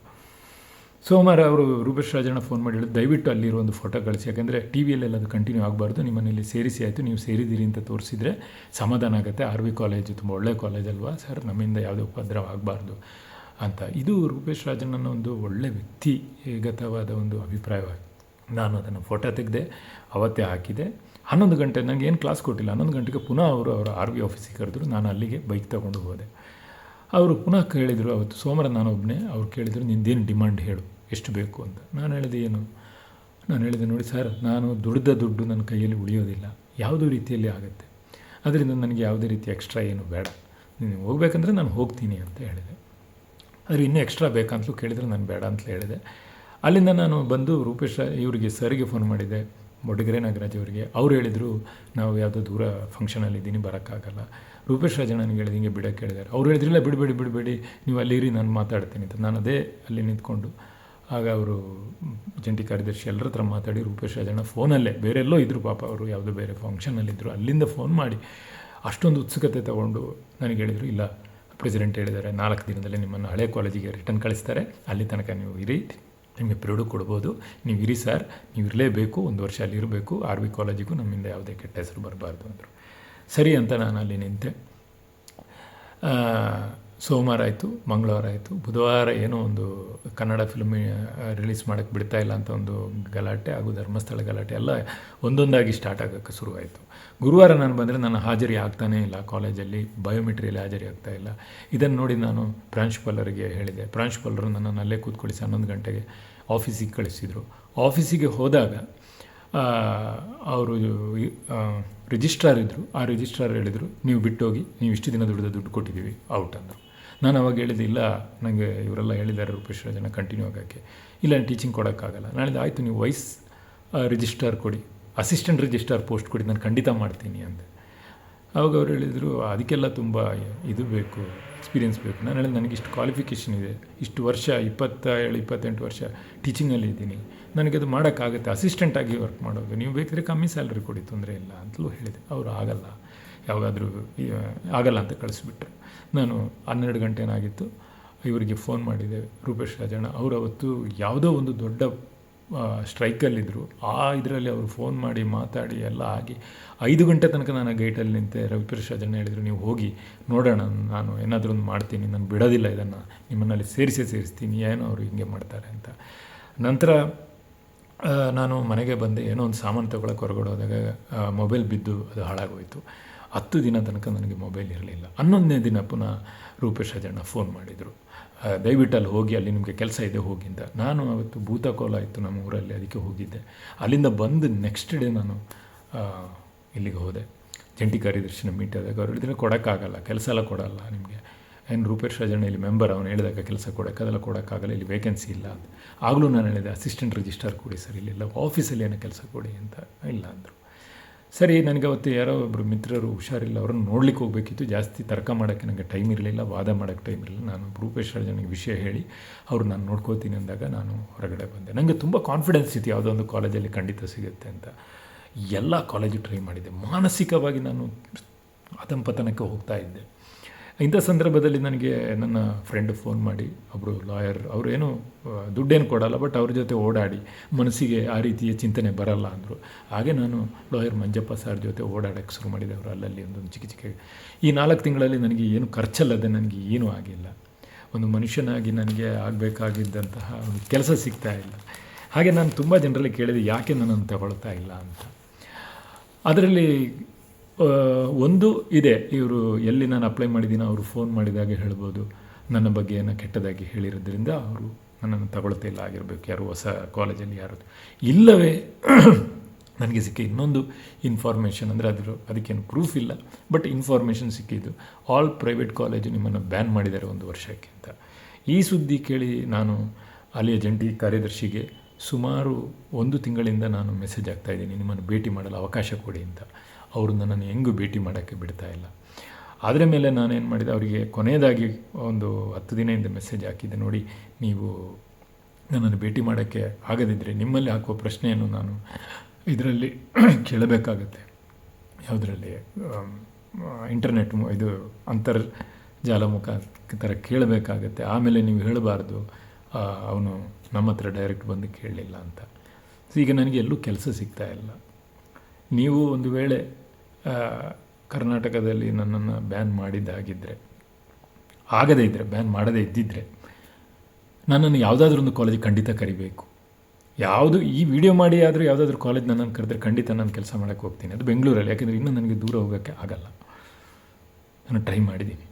ಸೋಮವಾರ ಅವರು ರೂಪೇಶ್ ರಾಜಣ್ಣ ಫೋನ್ ಮಾಡಿ ಹೇಳಿದ್ರು, ದಯವಿಟ್ಟು ಅಲ್ಲಿರೋ ಒಂದು ಫೋಟೋ ಕಳಿಸಿ. ಯಾಕಂದರೆ ಟಿ ವಿಯಲ್ಲೆಲ್ಲ ಅದು ಕಂಟಿನ್ಯೂ ಆಗಬಾರ್ದು. ನಿಮ್ಮನೇಲಿ ಸೇರಿಸಿ ಆಯಿತು. ನೀವು ಸೇರಿದ್ದೀರಿ ಅಂತ ತೋರಿಸಿದರೆ ಸಮಾಧಾನ ಆಗುತ್ತೆ. ಆರ್ ವಿ ಕಾಲೇಜು ತುಂಬ ಒಳ್ಳೆಯ ಕಾಲೇಜ್ ಅಲ್ವಾ? ಸರ್, ನಮ್ಮಿಂದ ಯಾವುದೇ ಉಪದ್ರವ ಆಗಬಾರ್ದು. ಅಂತ. ಇದು ರೂಪೇಶ್ ರಾಜಣ್ಣನ ಒಂದು ಒಳ್ಳೆ ವ್ಯಕ್ತಿಗತವಾದ ಒಂದು ಅಭಿಪ್ರಾಯವಾಗಿ ನಾನು ಅದನ್ನು ಫೋಟೋ ತೆಗೆದೆ ಅವತ್ತೇ ಹಾಕಿದೆ. ಹನ್ನೊಂದು ಗಂಟೆ ನನಗೆ ಏನು ಕ್ಲಾಸ್ ಕೊಟ್ಟಿಲ್ಲ. ಹನ್ನೊಂದು ಗಂಟೆಗೆ ಪುನಃ ಅವರು ಅವರ ಆರ್ ವಿ ಆಫೀಸಿಗೆ ಕರೆದ್ರು. ನಾನು ಅಲ್ಲಿಗೆ ಬೈಕ್ ತಗೊಂಡು ಹೋದೆ. ಅವರು ಪುನಃ ಕೇಳಿದರು, ಅವತ್ತು ಸೋಮವಾರ ನಾನೊಬ್ಬನೇ ಅವ್ರು ಕೇಳಿದರು, ನಿಂದೇನು ಡಿಮಾಂಡ್ ಹೇಳು. ಎಷ್ಟು ಬೇಕು ಅಂತ. ನಾನು ಹೇಳಿದೆ, ಏನು? ನಾನು ಹೇಳಿದೆ, ನೋಡಿ ಸರ್, ನಾನು ದುಡ್ದ ದುಡ್ಡು ನನ್ನ ಕೈಯಲ್ಲಿ ಉಳಿಯೋದಿಲ್ಲ. ಯಾವುದೋ ರೀತಿಯಲ್ಲಿ ಆಗುತ್ತೆ. ಅದರಿಂದ ನನಗೆ ಯಾವುದೇ ರೀತಿ ಎಕ್ಸ್ಟ್ರಾ ಏನು ಬೇಡ. ನೀನು ಹೋಗ್ಬೇಕಂದ್ರೆ ನಾನು ಹೋಗ್ತೀನಿ ಅಂತ ಹೇಳಿದೆ. ಆದರೆ ಇನ್ನೂ ಎಕ್ಸ್ಟ್ರಾ ಬೇಕಂತಲೂ ಕೇಳಿದರೆ ನಾನು ಬೇಡ ಅಂತ ಹೇಳಿದೆ. ಅಲ್ಲಿಂದ ನಾನು ಬಂದು ರೂಪೇಶ್ ಇವರಿಗೆ ಸರಿಗೆ ಫೋನ್ ಮಾಡಿದೆ. ಮೊಡಗೆರೆ ನಾಗರಾಜ್ ಅವರಿಗೆ. ಅವ್ರು ಹೇಳಿದರು, ನಾವು ಯಾವುದೋ ದೂರ ಫಂಕ್ಷನಲ್ಲಿದ್ದೀನಿ ಬರೋಕ್ಕಾಗಲ್ಲ. ರೂಪೇಶ್ ರಾಜಣ್ಣನಿಗೆ ಹೇಳಿದ ಹಿಂಗೆ ಬಿಡೋಕ್ಕೆ ಹೇಳಿದ್ದಾರೆ. ಅವ್ರು ಹೇಳಿದ್ರಿಲ್ಲ ಬಿಡಬೇಡಿ ಬಿಡಬೇಡಿ, ನೀವು ಅಲ್ಲಿ ಇರಿ, ನಾನು ಮಾತಾಡ್ತೀನಿ ಅಂತ. ನಾನು ಅದೇ ಅಲ್ಲಿ ನಿಂತ್ಕೊಂಡು, ಆಗ ಅವರು ಜಂಟಿ ಕಾರ್ಯದರ್ಶಿ ಎಲ್ಲರ ಹತ್ರ ಮಾತಾಡಿ ರೂಪೇಶ್ ರಾಜಣ್ಣ ಫೋನಲ್ಲೇ ಬೇರೆ ಎಲ್ಲೋ ಇದ್ದರು ಪಾಪ ಅವರು, ಯಾವುದೋ ಬೇರೆ ಫಂಕ್ಷನಲ್ಲಿದ್ದರು ಅಲ್ಲಿಂದ ಫೋನ್ ಮಾಡಿ ಅಷ್ಟೊಂದು ಉತ್ಸುಕತೆ ತಗೊಂಡು ನನಗೆ ಹೇಳಿದರು, ಇಲ್ಲ ಪ್ರೆಸಿಡೆಂಟ್ ಹೇಳಿದ್ದಾರೆ, ನಾಲ್ಕು ದಿನದಲ್ಲಿ ನಿಮ್ಮನ್ನು ಹಳೆ ಕಾಲೇಜಿಗೆ ರಿಟರ್ನ್ ಕಳಿಸ್ತಾರೆ, ಅಲ್ಲಿ ತನಕ ನೀವು ಇರಿ. ನಿಮಗೆ ಪಿರಿಯಡು ಕೊಡ್ಬೋದು. ನೀವು ಇರಿ ಸರ್, ನೀವು ಇರಲೇಬೇಕು, ಒಂದು ವರ್ಷ ಅಲ್ಲಿ ಇರಬೇಕು, ಆರ್ ವಿ ಕಾಲೇಜಿಗೂ ನಮ್ಮಿಂದ ಯಾವುದೇ ಕೆಟ್ಟ ಹೆಸರು ಬರಬಾರ್ದು ಅಂದರು. ಸರಿ ಅಂತ ನಾನು ಅಲ್ಲಿ ನಿಂತೆ ಸೋಮವಾರ ಆಯಿತು, ಮಂಗಳವಾರ ಆಯಿತು. ಬುಧವಾರ ಏನೋ ಒಂದು ಕನ್ನಡ ಫಿಲ್ಮ್ ರಿಲೀಸ್ ಮಾಡೋಕ್ಕೆ ಬಿಡ್ತಾ ಇಲ್ಲ ಅಂತ ಒಂದು ಗಲಾಟೆ ಹಾಗೂ ಧರ್ಮಸ್ಥಳ ಗಲಾಟೆ ಎಲ್ಲ ಒಂದೊಂದಾಗಿ ಸ್ಟಾರ್ಟ್ ಆಗೋಕ್ಕೆ ಶುರುವಾಯಿತು. ಗುರುವಾರ ನಾನು ಬಂದರೆ ನನ್ನ ಹಾಜರಿ ಆಗ್ತಾನೇ ಇಲ್ಲ ಕಾಲೇಜಲ್ಲಿ ಬಯೋಮೆಟ್ರಿಯಲ್ಲಿ ಹಾಜರಿ ಆಗ್ತಾ ಇಲ್ಲ. ಇದನ್ನು ನೋಡಿ ನಾನು ಪ್ರಾಂಶುಪಾಲರಿಗೆ ಹೇಳಿದೆ. ಪ್ರಾಂಶುಪಾಲರು ನನ್ನನ್ನು ಅಲ್ಲೇ ಕೂತ್ಕೊಳಿಸಿ ಹನ್ನೊಂದು ಗಂಟೆಗೆ ಆಫೀಸಿಗೆ ಕಳಿಸಿದರು. ಆಫೀಸಿಗೆ ಹೋದಾಗ ಅವರು ರಿಜಿಸ್ಟ್ರಾರ್ ಇದ್ದರು ಆ ರಿಜಿಸ್ಟ್ರಾರ್ ಹೇಳಿದರು, ನೀವು ಬಿಟ್ಟೋಗಿ, ನೀವು ಇಷ್ಟು ದಿನ ದುಡಿದ ದುಡ್ಡು ಕೊಟ್ಟಿದ್ದೀವಿ ಔಟ್ ಅಂದರು. ನಾನು ಅವಾಗ ಹೇಳಿದೆ ಇಲ್ಲ ನನಗೆ ಇವರೆಲ್ಲ ಹೇಳಿದ್ದಾರೆ ರೂಪೇಶ್ ರಾಜನ ಕಂಟಿನ್ಯೂ ಆಗೋಕ್ಕೆ. ಇಲ್ಲ ಟೀಚಿಂಗ್ ಕೊಡೋಕ್ಕಾಗಲ್ಲ. ನಾಳಿದ್ದು ಆಯಿತು, ನೀವು ವೈಸ್ ರಿಜಿಸ್ಟರ್ ಕೊಡಿ. ಅಸಿಸ್ಟೆಂಟ್ ರಿಜಿಸ್ಟರ್ ಪೋಸ್ಟ್ ಕೊಡಿ, ನಾನು ಖಂಡಿತ ಮಾಡ್ತೀನಿ ಅಂದೆ. ಅವಾಗ ಅವ್ರು ಹೇಳಿದರು ಅದಕ್ಕೆಲ್ಲ ತುಂಬ ಇದು ಬೇಕು ಎಕ್ಸ್ಪೀರಿಯೆನ್ಸ್ ಬೇಕು. ನಾನು ಹೇಳಿದೆ, ನನಗೆ ಇಷ್ಟು ಕ್ವಾಲಿಫಿಕೇಷನ್ ಇದೆ. ಇಷ್ಟು ವರ್ಷ ಇಪ್ಪತ್ತ ಏಳು ಇಪ್ಪತ್ತೆಂಟು ವರ್ಷ ಟೀಚಿಂಗಲ್ಲಿ ಇದ್ದೀನಿ. ನನಗೆ ಅದು ಮಾಡೋಕ್ಕಾಗುತ್ತೆ. ಅಸಿಸ್ಟೆಂಟಾಗಿ ವರ್ಕ್ ಮಾಡೋದು. ನೀವು ಬೇಕಿದ್ರೆ ಕಮ್ಮಿ ಸ್ಯಾಲ್ರಿ ಕೊಡಿ, ತೊಂದರೆ ಇಲ್ಲ ಅಂತಲೂ ಹೇಳಿದೆ. ಅವರು ಆಗಲ್ಲ. ಯಾವಾಗಾದರೂ ಆಗಲ್ಲ ಅಂತ ಕಳಿಸ್ಬಿಟ್ರೆ. ನಾನು ಹನ್ನೆರಡು ಗಂಟೆ ಏನಾಗಿತ್ತು, ಇವರಿಗೆ ಫೋನ್ ಮಾಡಿದೆ, ರೂಪೇಶ್ ರಾಜಣ್ಣ, ಅವರು ಅವತ್ತು ಯಾವುದೋ ಒಂದು ದೊಡ್ಡ ಸ್ಟ್ರೈಕಲ್ಲಿದ್ದರು ಆ ಇದರಲ್ಲಿ ಅವರು ಫೋನ್ ಮಾಡಿ ಮಾತಾಡಿ ಎಲ್ಲ ಆಗಿ, ಐದು ಗಂಟೆ ತನಕ ನಾನು ಗೇಟಲ್ಲಿ ನಿಂತೆ ರವಿಪ್ರಶ್ ರಾಜಣ್ಣ ಹೇಳಿದರು, ನೀವು ಹೋಗಿ ನೋಡೋಣ, ನಾನು ಏನಾದರೂ ಒಂದು ಮಾಡ್ತೀನಿ, ನಾನು ಬಿಡೋದಿಲ್ಲ ಇದನ್ನು, ನಿಮ್ಮನ್ನಲ್ಲಿ ಸೇರಿಸೇ ಸೇರಿಸ್ತೀನಿ, ಏನೋ ಅವರು ಹಿಂಗೆ ಮಾಡ್ತಾರೆ ಅಂತ. ನಂತರ ನಾನು ಮನೆಗೆ ಬಂದೆ, ಏನೋ ಒಂದು ಸಾಮಾನು ತೊಗೊಳಕ್ಕೆ ಹೊರಗಡೆ ಹೋದಾಗ ಮೊಬೈಲ್ ಬಿದ್ದು ಅದು ಹಾಳಾಗೋಯಿತು. ಹತ್ತು ದಿನ ತನಕ ನನಗೆ ಮೊಬೈಲ್ ಇರಲಿಲ್ಲ. ಹನ್ನೊಂದನೇ ದಿನ ಪುನಃ ರೂಪೇಶ್ ಅಜಣ್ಣ ಫೋನ್ ಮಾಡಿದರು. ದಯವಿಟ್ಟು ಅಲ್ಲಿ ಹೋಗಿ, ಅಲ್ಲಿ ನಿಮಗೆ ಕೆಲಸ ಇದೆ, ಹೋಗಿ ನಾನು ಅವತ್ತು ಭೂತಕೋಲ ಇತ್ತು ನಮ್ಮ ಊರಲ್ಲಿ, ಅದಕ್ಕೆ ಹೋಗಿದ್ದೆ. ಅಲ್ಲಿಂದ ಬಂದು ನೆಕ್ಸ್ಟ್ ಡೇ ನಾನು ಇಲ್ಲಿಗೆ ಹೋದೆ. ಜಂಟಿ ಕಾರ್ಯದರ್ಶಿನ ಮೀಟ್ ಆದಾಗ ಅವ್ರು ಹೇಳಿದ್ರೆ, ಕೊಡೋಕ್ಕಾಗಲ್ಲ, ಕೆಲಸ ಎಲ್ಲ ಕೊಡಲ್ಲ ನಿಮಗೆ. ಏನು ರೂಪೇಶ್ ರಾಜಣ್ಣ ಇಲ್ಲಿ ಮೆಂಬರ್ ಅವನು ಹೇಳಿದಾಗ ಕೆಲಸ ಕೊಡೋಕ್ಕೆ, ಅದೆಲ್ಲ ಕೊಡೋಕ್ಕಾಗಲ್ಲ, ಇಲ್ಲಿ ವೇಕೆನ್ಸಿ ಇಲ್ಲ ಅಂತ. ಆಗಲೂ ನಾನು ಹೇಳಿದೆ ಅಸಿಸ್ಟೆಂಟ್ ರಿಜಿಸ್ಟರ್ ಕೊಡಿ ಸರ್, ಇಲ್ಲಿಲ್ಲ ಆಫೀಸಲ್ಲಿ ಏನೋ ಕೆಲಸ ಕೊಡಿ ಅಂತ. ಇಲ್ಲ ಅಂದರು. ಸರಿ, ನನಗೆ ಅವತ್ತು ಯಾರೋ ಒಬ್ಬರು ಮಿತ್ರರು ಹುಷಾರಿಲ್ಲ, ಅವ್ರನ್ನ ನೋಡ್ಲಿಕ್ಕೆ ಹೋಗಬೇಕಿತ್ತು. ಜಾಸ್ತಿ ತರ್ಕ ಮಾಡೋಕ್ಕೆ ನನಗೆ ಟೈಮ್ ಇರಲಿಲ್ಲ, ವಾದ ಮಾಡೋಕ್ಕೆ ಟೈಮ್ ಇರಲಿಲ್ಲ. ನಾನು ರೂಪೇಶ್ ರಾಜನಿಗೆ ವಿಷಯ ಹೇಳಿ, ಅವರು ನಾನು ನೋಡ್ಕೋತೀನಿ ಅಂದಾಗ ನಾನು ಹೊರಗಡೆ ಬಂದೆ. ನನಗೆ ತುಂಬ ಕಾನ್ಫಿಡೆನ್ಸ್ ಇತ್ತು, ಯಾವುದೋ ಒಂದು ಕಾಲೇಜಲ್ಲಿ ಖಂಡಿತ ಸಿಗುತ್ತೆ ಅಂತ. ಎಲ್ಲ ಕಾಲೇಜು ಟ್ರೈ ಮಾಡಿದೆ. ಮಾನಸಿಕವಾಗಿ ನಾನು ಆತಂಪತನಕ್ಕೆ ಹೋಗ್ತಾ ಇದ್ದೆ. ಇಂಥ ಸಂದರ್ಭದಲ್ಲಿ ನನಗೆ ನನ್ನ ಫ್ರೆಂಡ್ ಫೋನ್ ಮಾಡಿ ಒಬ್ಬರು ಲಾಯರ್ ಅವರೇನು ದುಡ್ಡೇನು ಕೊಡಲ್ಲ ಬಟ್ ಅವ್ರ ಜೊತೆ ಓಡಾಡಿ, ಮನಸ್ಸಿಗೆ ಆ ರೀತಿಯ ಚಿಂತನೆ ಬರಲ್ಲ ಅಂದರು. ಹಾಗೆ ನಾನು ಲಾಯರ್ ಮಂಜಪ್ಪ ಸರ್ ಜೊತೆ ಓಡಾಡೋಕ್ಕೆ ಶುರು ಮಾಡಿದೆ ಅವರು ಅಲ್ಲಲ್ಲಿ ಒಂದೊಂದು ಚಿಕ್ಕ ಚಿಕ್ಕ ಈ ನಾಲ್ಕು ತಿಂಗಳಲ್ಲಿ ನನಗೆ ಏನು ಖರ್ಚಲ್ಲದೆ ನನಗೆ ಏನೂ ಆಗಿಲ್ಲ. ಒಂದು ಮನುಷ್ಯನಾಗಿ ನನಗೆ ಆಗಬೇಕಾಗಿದ್ದಂತಹ ಒಂದು ಕೆಲಸ ಸಿಗ್ತಾ ಇಲ್ಲ. ಹಾಗೆ ನಾನು ತುಂಬ ಜನರಲ್ಲಿ ಕೇಳಿದೆ, ಯಾಕೆ ನನ್ನನ್ನು ತಗೊಳ್ತಾ ಇಲ್ಲ ಅಂತ. ಅದರಲ್ಲಿ ಒಂದು ಇದೆ. ಇವರು ಎಲ್ಲಿ ನಾನು ಅಪ್ಲೈ ಮಾಡಿದ್ದೀನೋ ಅವರು ಫೋನ್ ಮಾಡಿದಾಗ ಹೇಳ್ಬೋದು. ನನ್ನ ಬಗ್ಗೆ ಏನೋ ಕೆಟ್ಟದಾಗಿ ಹೇಳಿರೋದ್ರಿಂದ ಅವರು ನನ್ನನ್ನು ತಗೊಳ್ತಾ ಇಲ್ಲ ಆಗಿರಬೇಕು. ಯಾರು ಹೊಸ ಕಾಲೇಜಲ್ಲಿ ಯಾರು ಇಲ್ಲವೇ? ನನಗೆ ಸಿಕ್ಕ ಇನ್ನೊಂದು ಇನ್ಫಾರ್ಮೇಷನ್ ಅಂದರೆ ಅದರ ಅದಕ್ಕೇನು ಪ್ರೂಫ್ ಇಲ್ಲ. ಬಟ್ ಇನ್ಫಾರ್ಮೇಷನ್ ಸಿಕ್ಕಿದ್ದು. ಆಲ್ ಪ್ರೈವೇಟ್ ಕಾಲೇಜು ನಿಮ್ಮನ್ನು ಬ್ಯಾನ್ ಮಾಡಿದ್ದಾರೆ ಒಂದು ವರ್ಷಕ್ಕಿಂತ ಈ ಸುದ್ದಿ ಕೇಳಿ ನಾನು ಅಲ್ಲಿಯ ಜಂಟಿ ಕಾರ್ಯದರ್ಶಿಗೆ ಸುಮಾರು ಒಂದು ತಿಂಗಳಿಂದ ನಾನು ಮೆಸೇಜ್ ಆಗ್ತಾಯಿದ್ದೀನಿ ನಿಮ್ಮನ್ನು ಭೇಟಿ ಮಾಡಲು ಅವಕಾಶ ಕೊಡಿ ಅಂತ. ಅವರು ನನ್ನನ್ನು ಹೆಂಗೂ ಭೇಟಿ ಮಾಡೋಕ್ಕೆ ಬಿಡ್ತಾ ಇಲ್ಲ. ಅದರ ಮೇಲೆ ನಾನೇನು ಮಾಡಿದೆ, ಅವರಿಗೆ ಕೊನೆಯದಾಗಿ ಒಂದು ಹತ್ತು ದಿನದಿಂದ ಮೆಸೇಜ್ ಹಾಕಿದ್ದೆ, ನೋಡಿ, ನೀವು ನನ್ನನ್ನು ಭೇಟಿ ಮಾಡೋಕ್ಕೆ ಆಗದಿದ್ದರೆ ನಿಮ್ಮಲ್ಲಿ ಹಾಕುವ ಪ್ರಶ್ನೆಯನ್ನು ನಾನು ಇದರಲ್ಲಿ ಕೇಳಬೇಕಾಗತ್ತೆ. ಯಾವುದರಲ್ಲಿ ಇಂಟರ್ನೆಟ್ ಇದು ಅಂತರ್ಜಾಲ ಥರ ಕೇಳಬೇಕಾಗತ್ತೆ. ಆಮೇಲೆ ನೀವು ಹೇಳಬಾರ್ದು. ಅವನು ನಮ್ಮ ಹತ್ರ ಡೈರೆಕ್ಟ್ ಬಂದು ಕೇಳಲಿಲ್ಲ ಅಂತ. ಸೊ ಈಗ ನನಗೆ ಎಲ್ಲೂ ಕೆಲಸ ಸಿಗ್ತಾ ಇಲ್ಲ. ನೀವು ಒಂದು ವೇಳೆ ಕರ್ನಾಟಕದಲ್ಲಿ ನನ್ನನ್ನು ಬ್ಯಾನ್ ಮಾಡಿದ್ದಾಗಿದ್ದರೆ ಆಗದೇ ಇದ್ದರೆ ಬ್ಯಾನ್ ಮಾಡದೇ ಇದ್ದಿದ್ದರೆ ನನ್ನನ್ನು ಯಾವುದಾದ್ರೂ ಒಂದು ಕಾಲೇಜಿಗೆ ಖಂಡಿತ ಕರಿಬೇಕು. ಯಾವುದು, ಈ ವಿಡಿಯೋ ಮಾಡಿ ಆದರೂ ಯಾವುದಾದ್ರೂ ಕಾಲೇಜ್ ನನ್ನನ್ನು ಕರೆದ್ರೆ ಖಂಡಿತ ನಾನು ಕೆಲಸ ಮಾಡೋಕ್ಕೆ ಹೋಗ್ತೀನಿ. ಅದು ಬೆಂಗಳೂರಲ್ಲಿ, ಯಾಕೆಂದರೆ ಇನ್ನೂ ನನಗೆ ದೂರ ಹೋಗೋಕ್ಕೆ ಆಗಲ್ಲ. ನಾನು ಟ್ರೈ ಮಾಡಿದ್ದೀನಿ.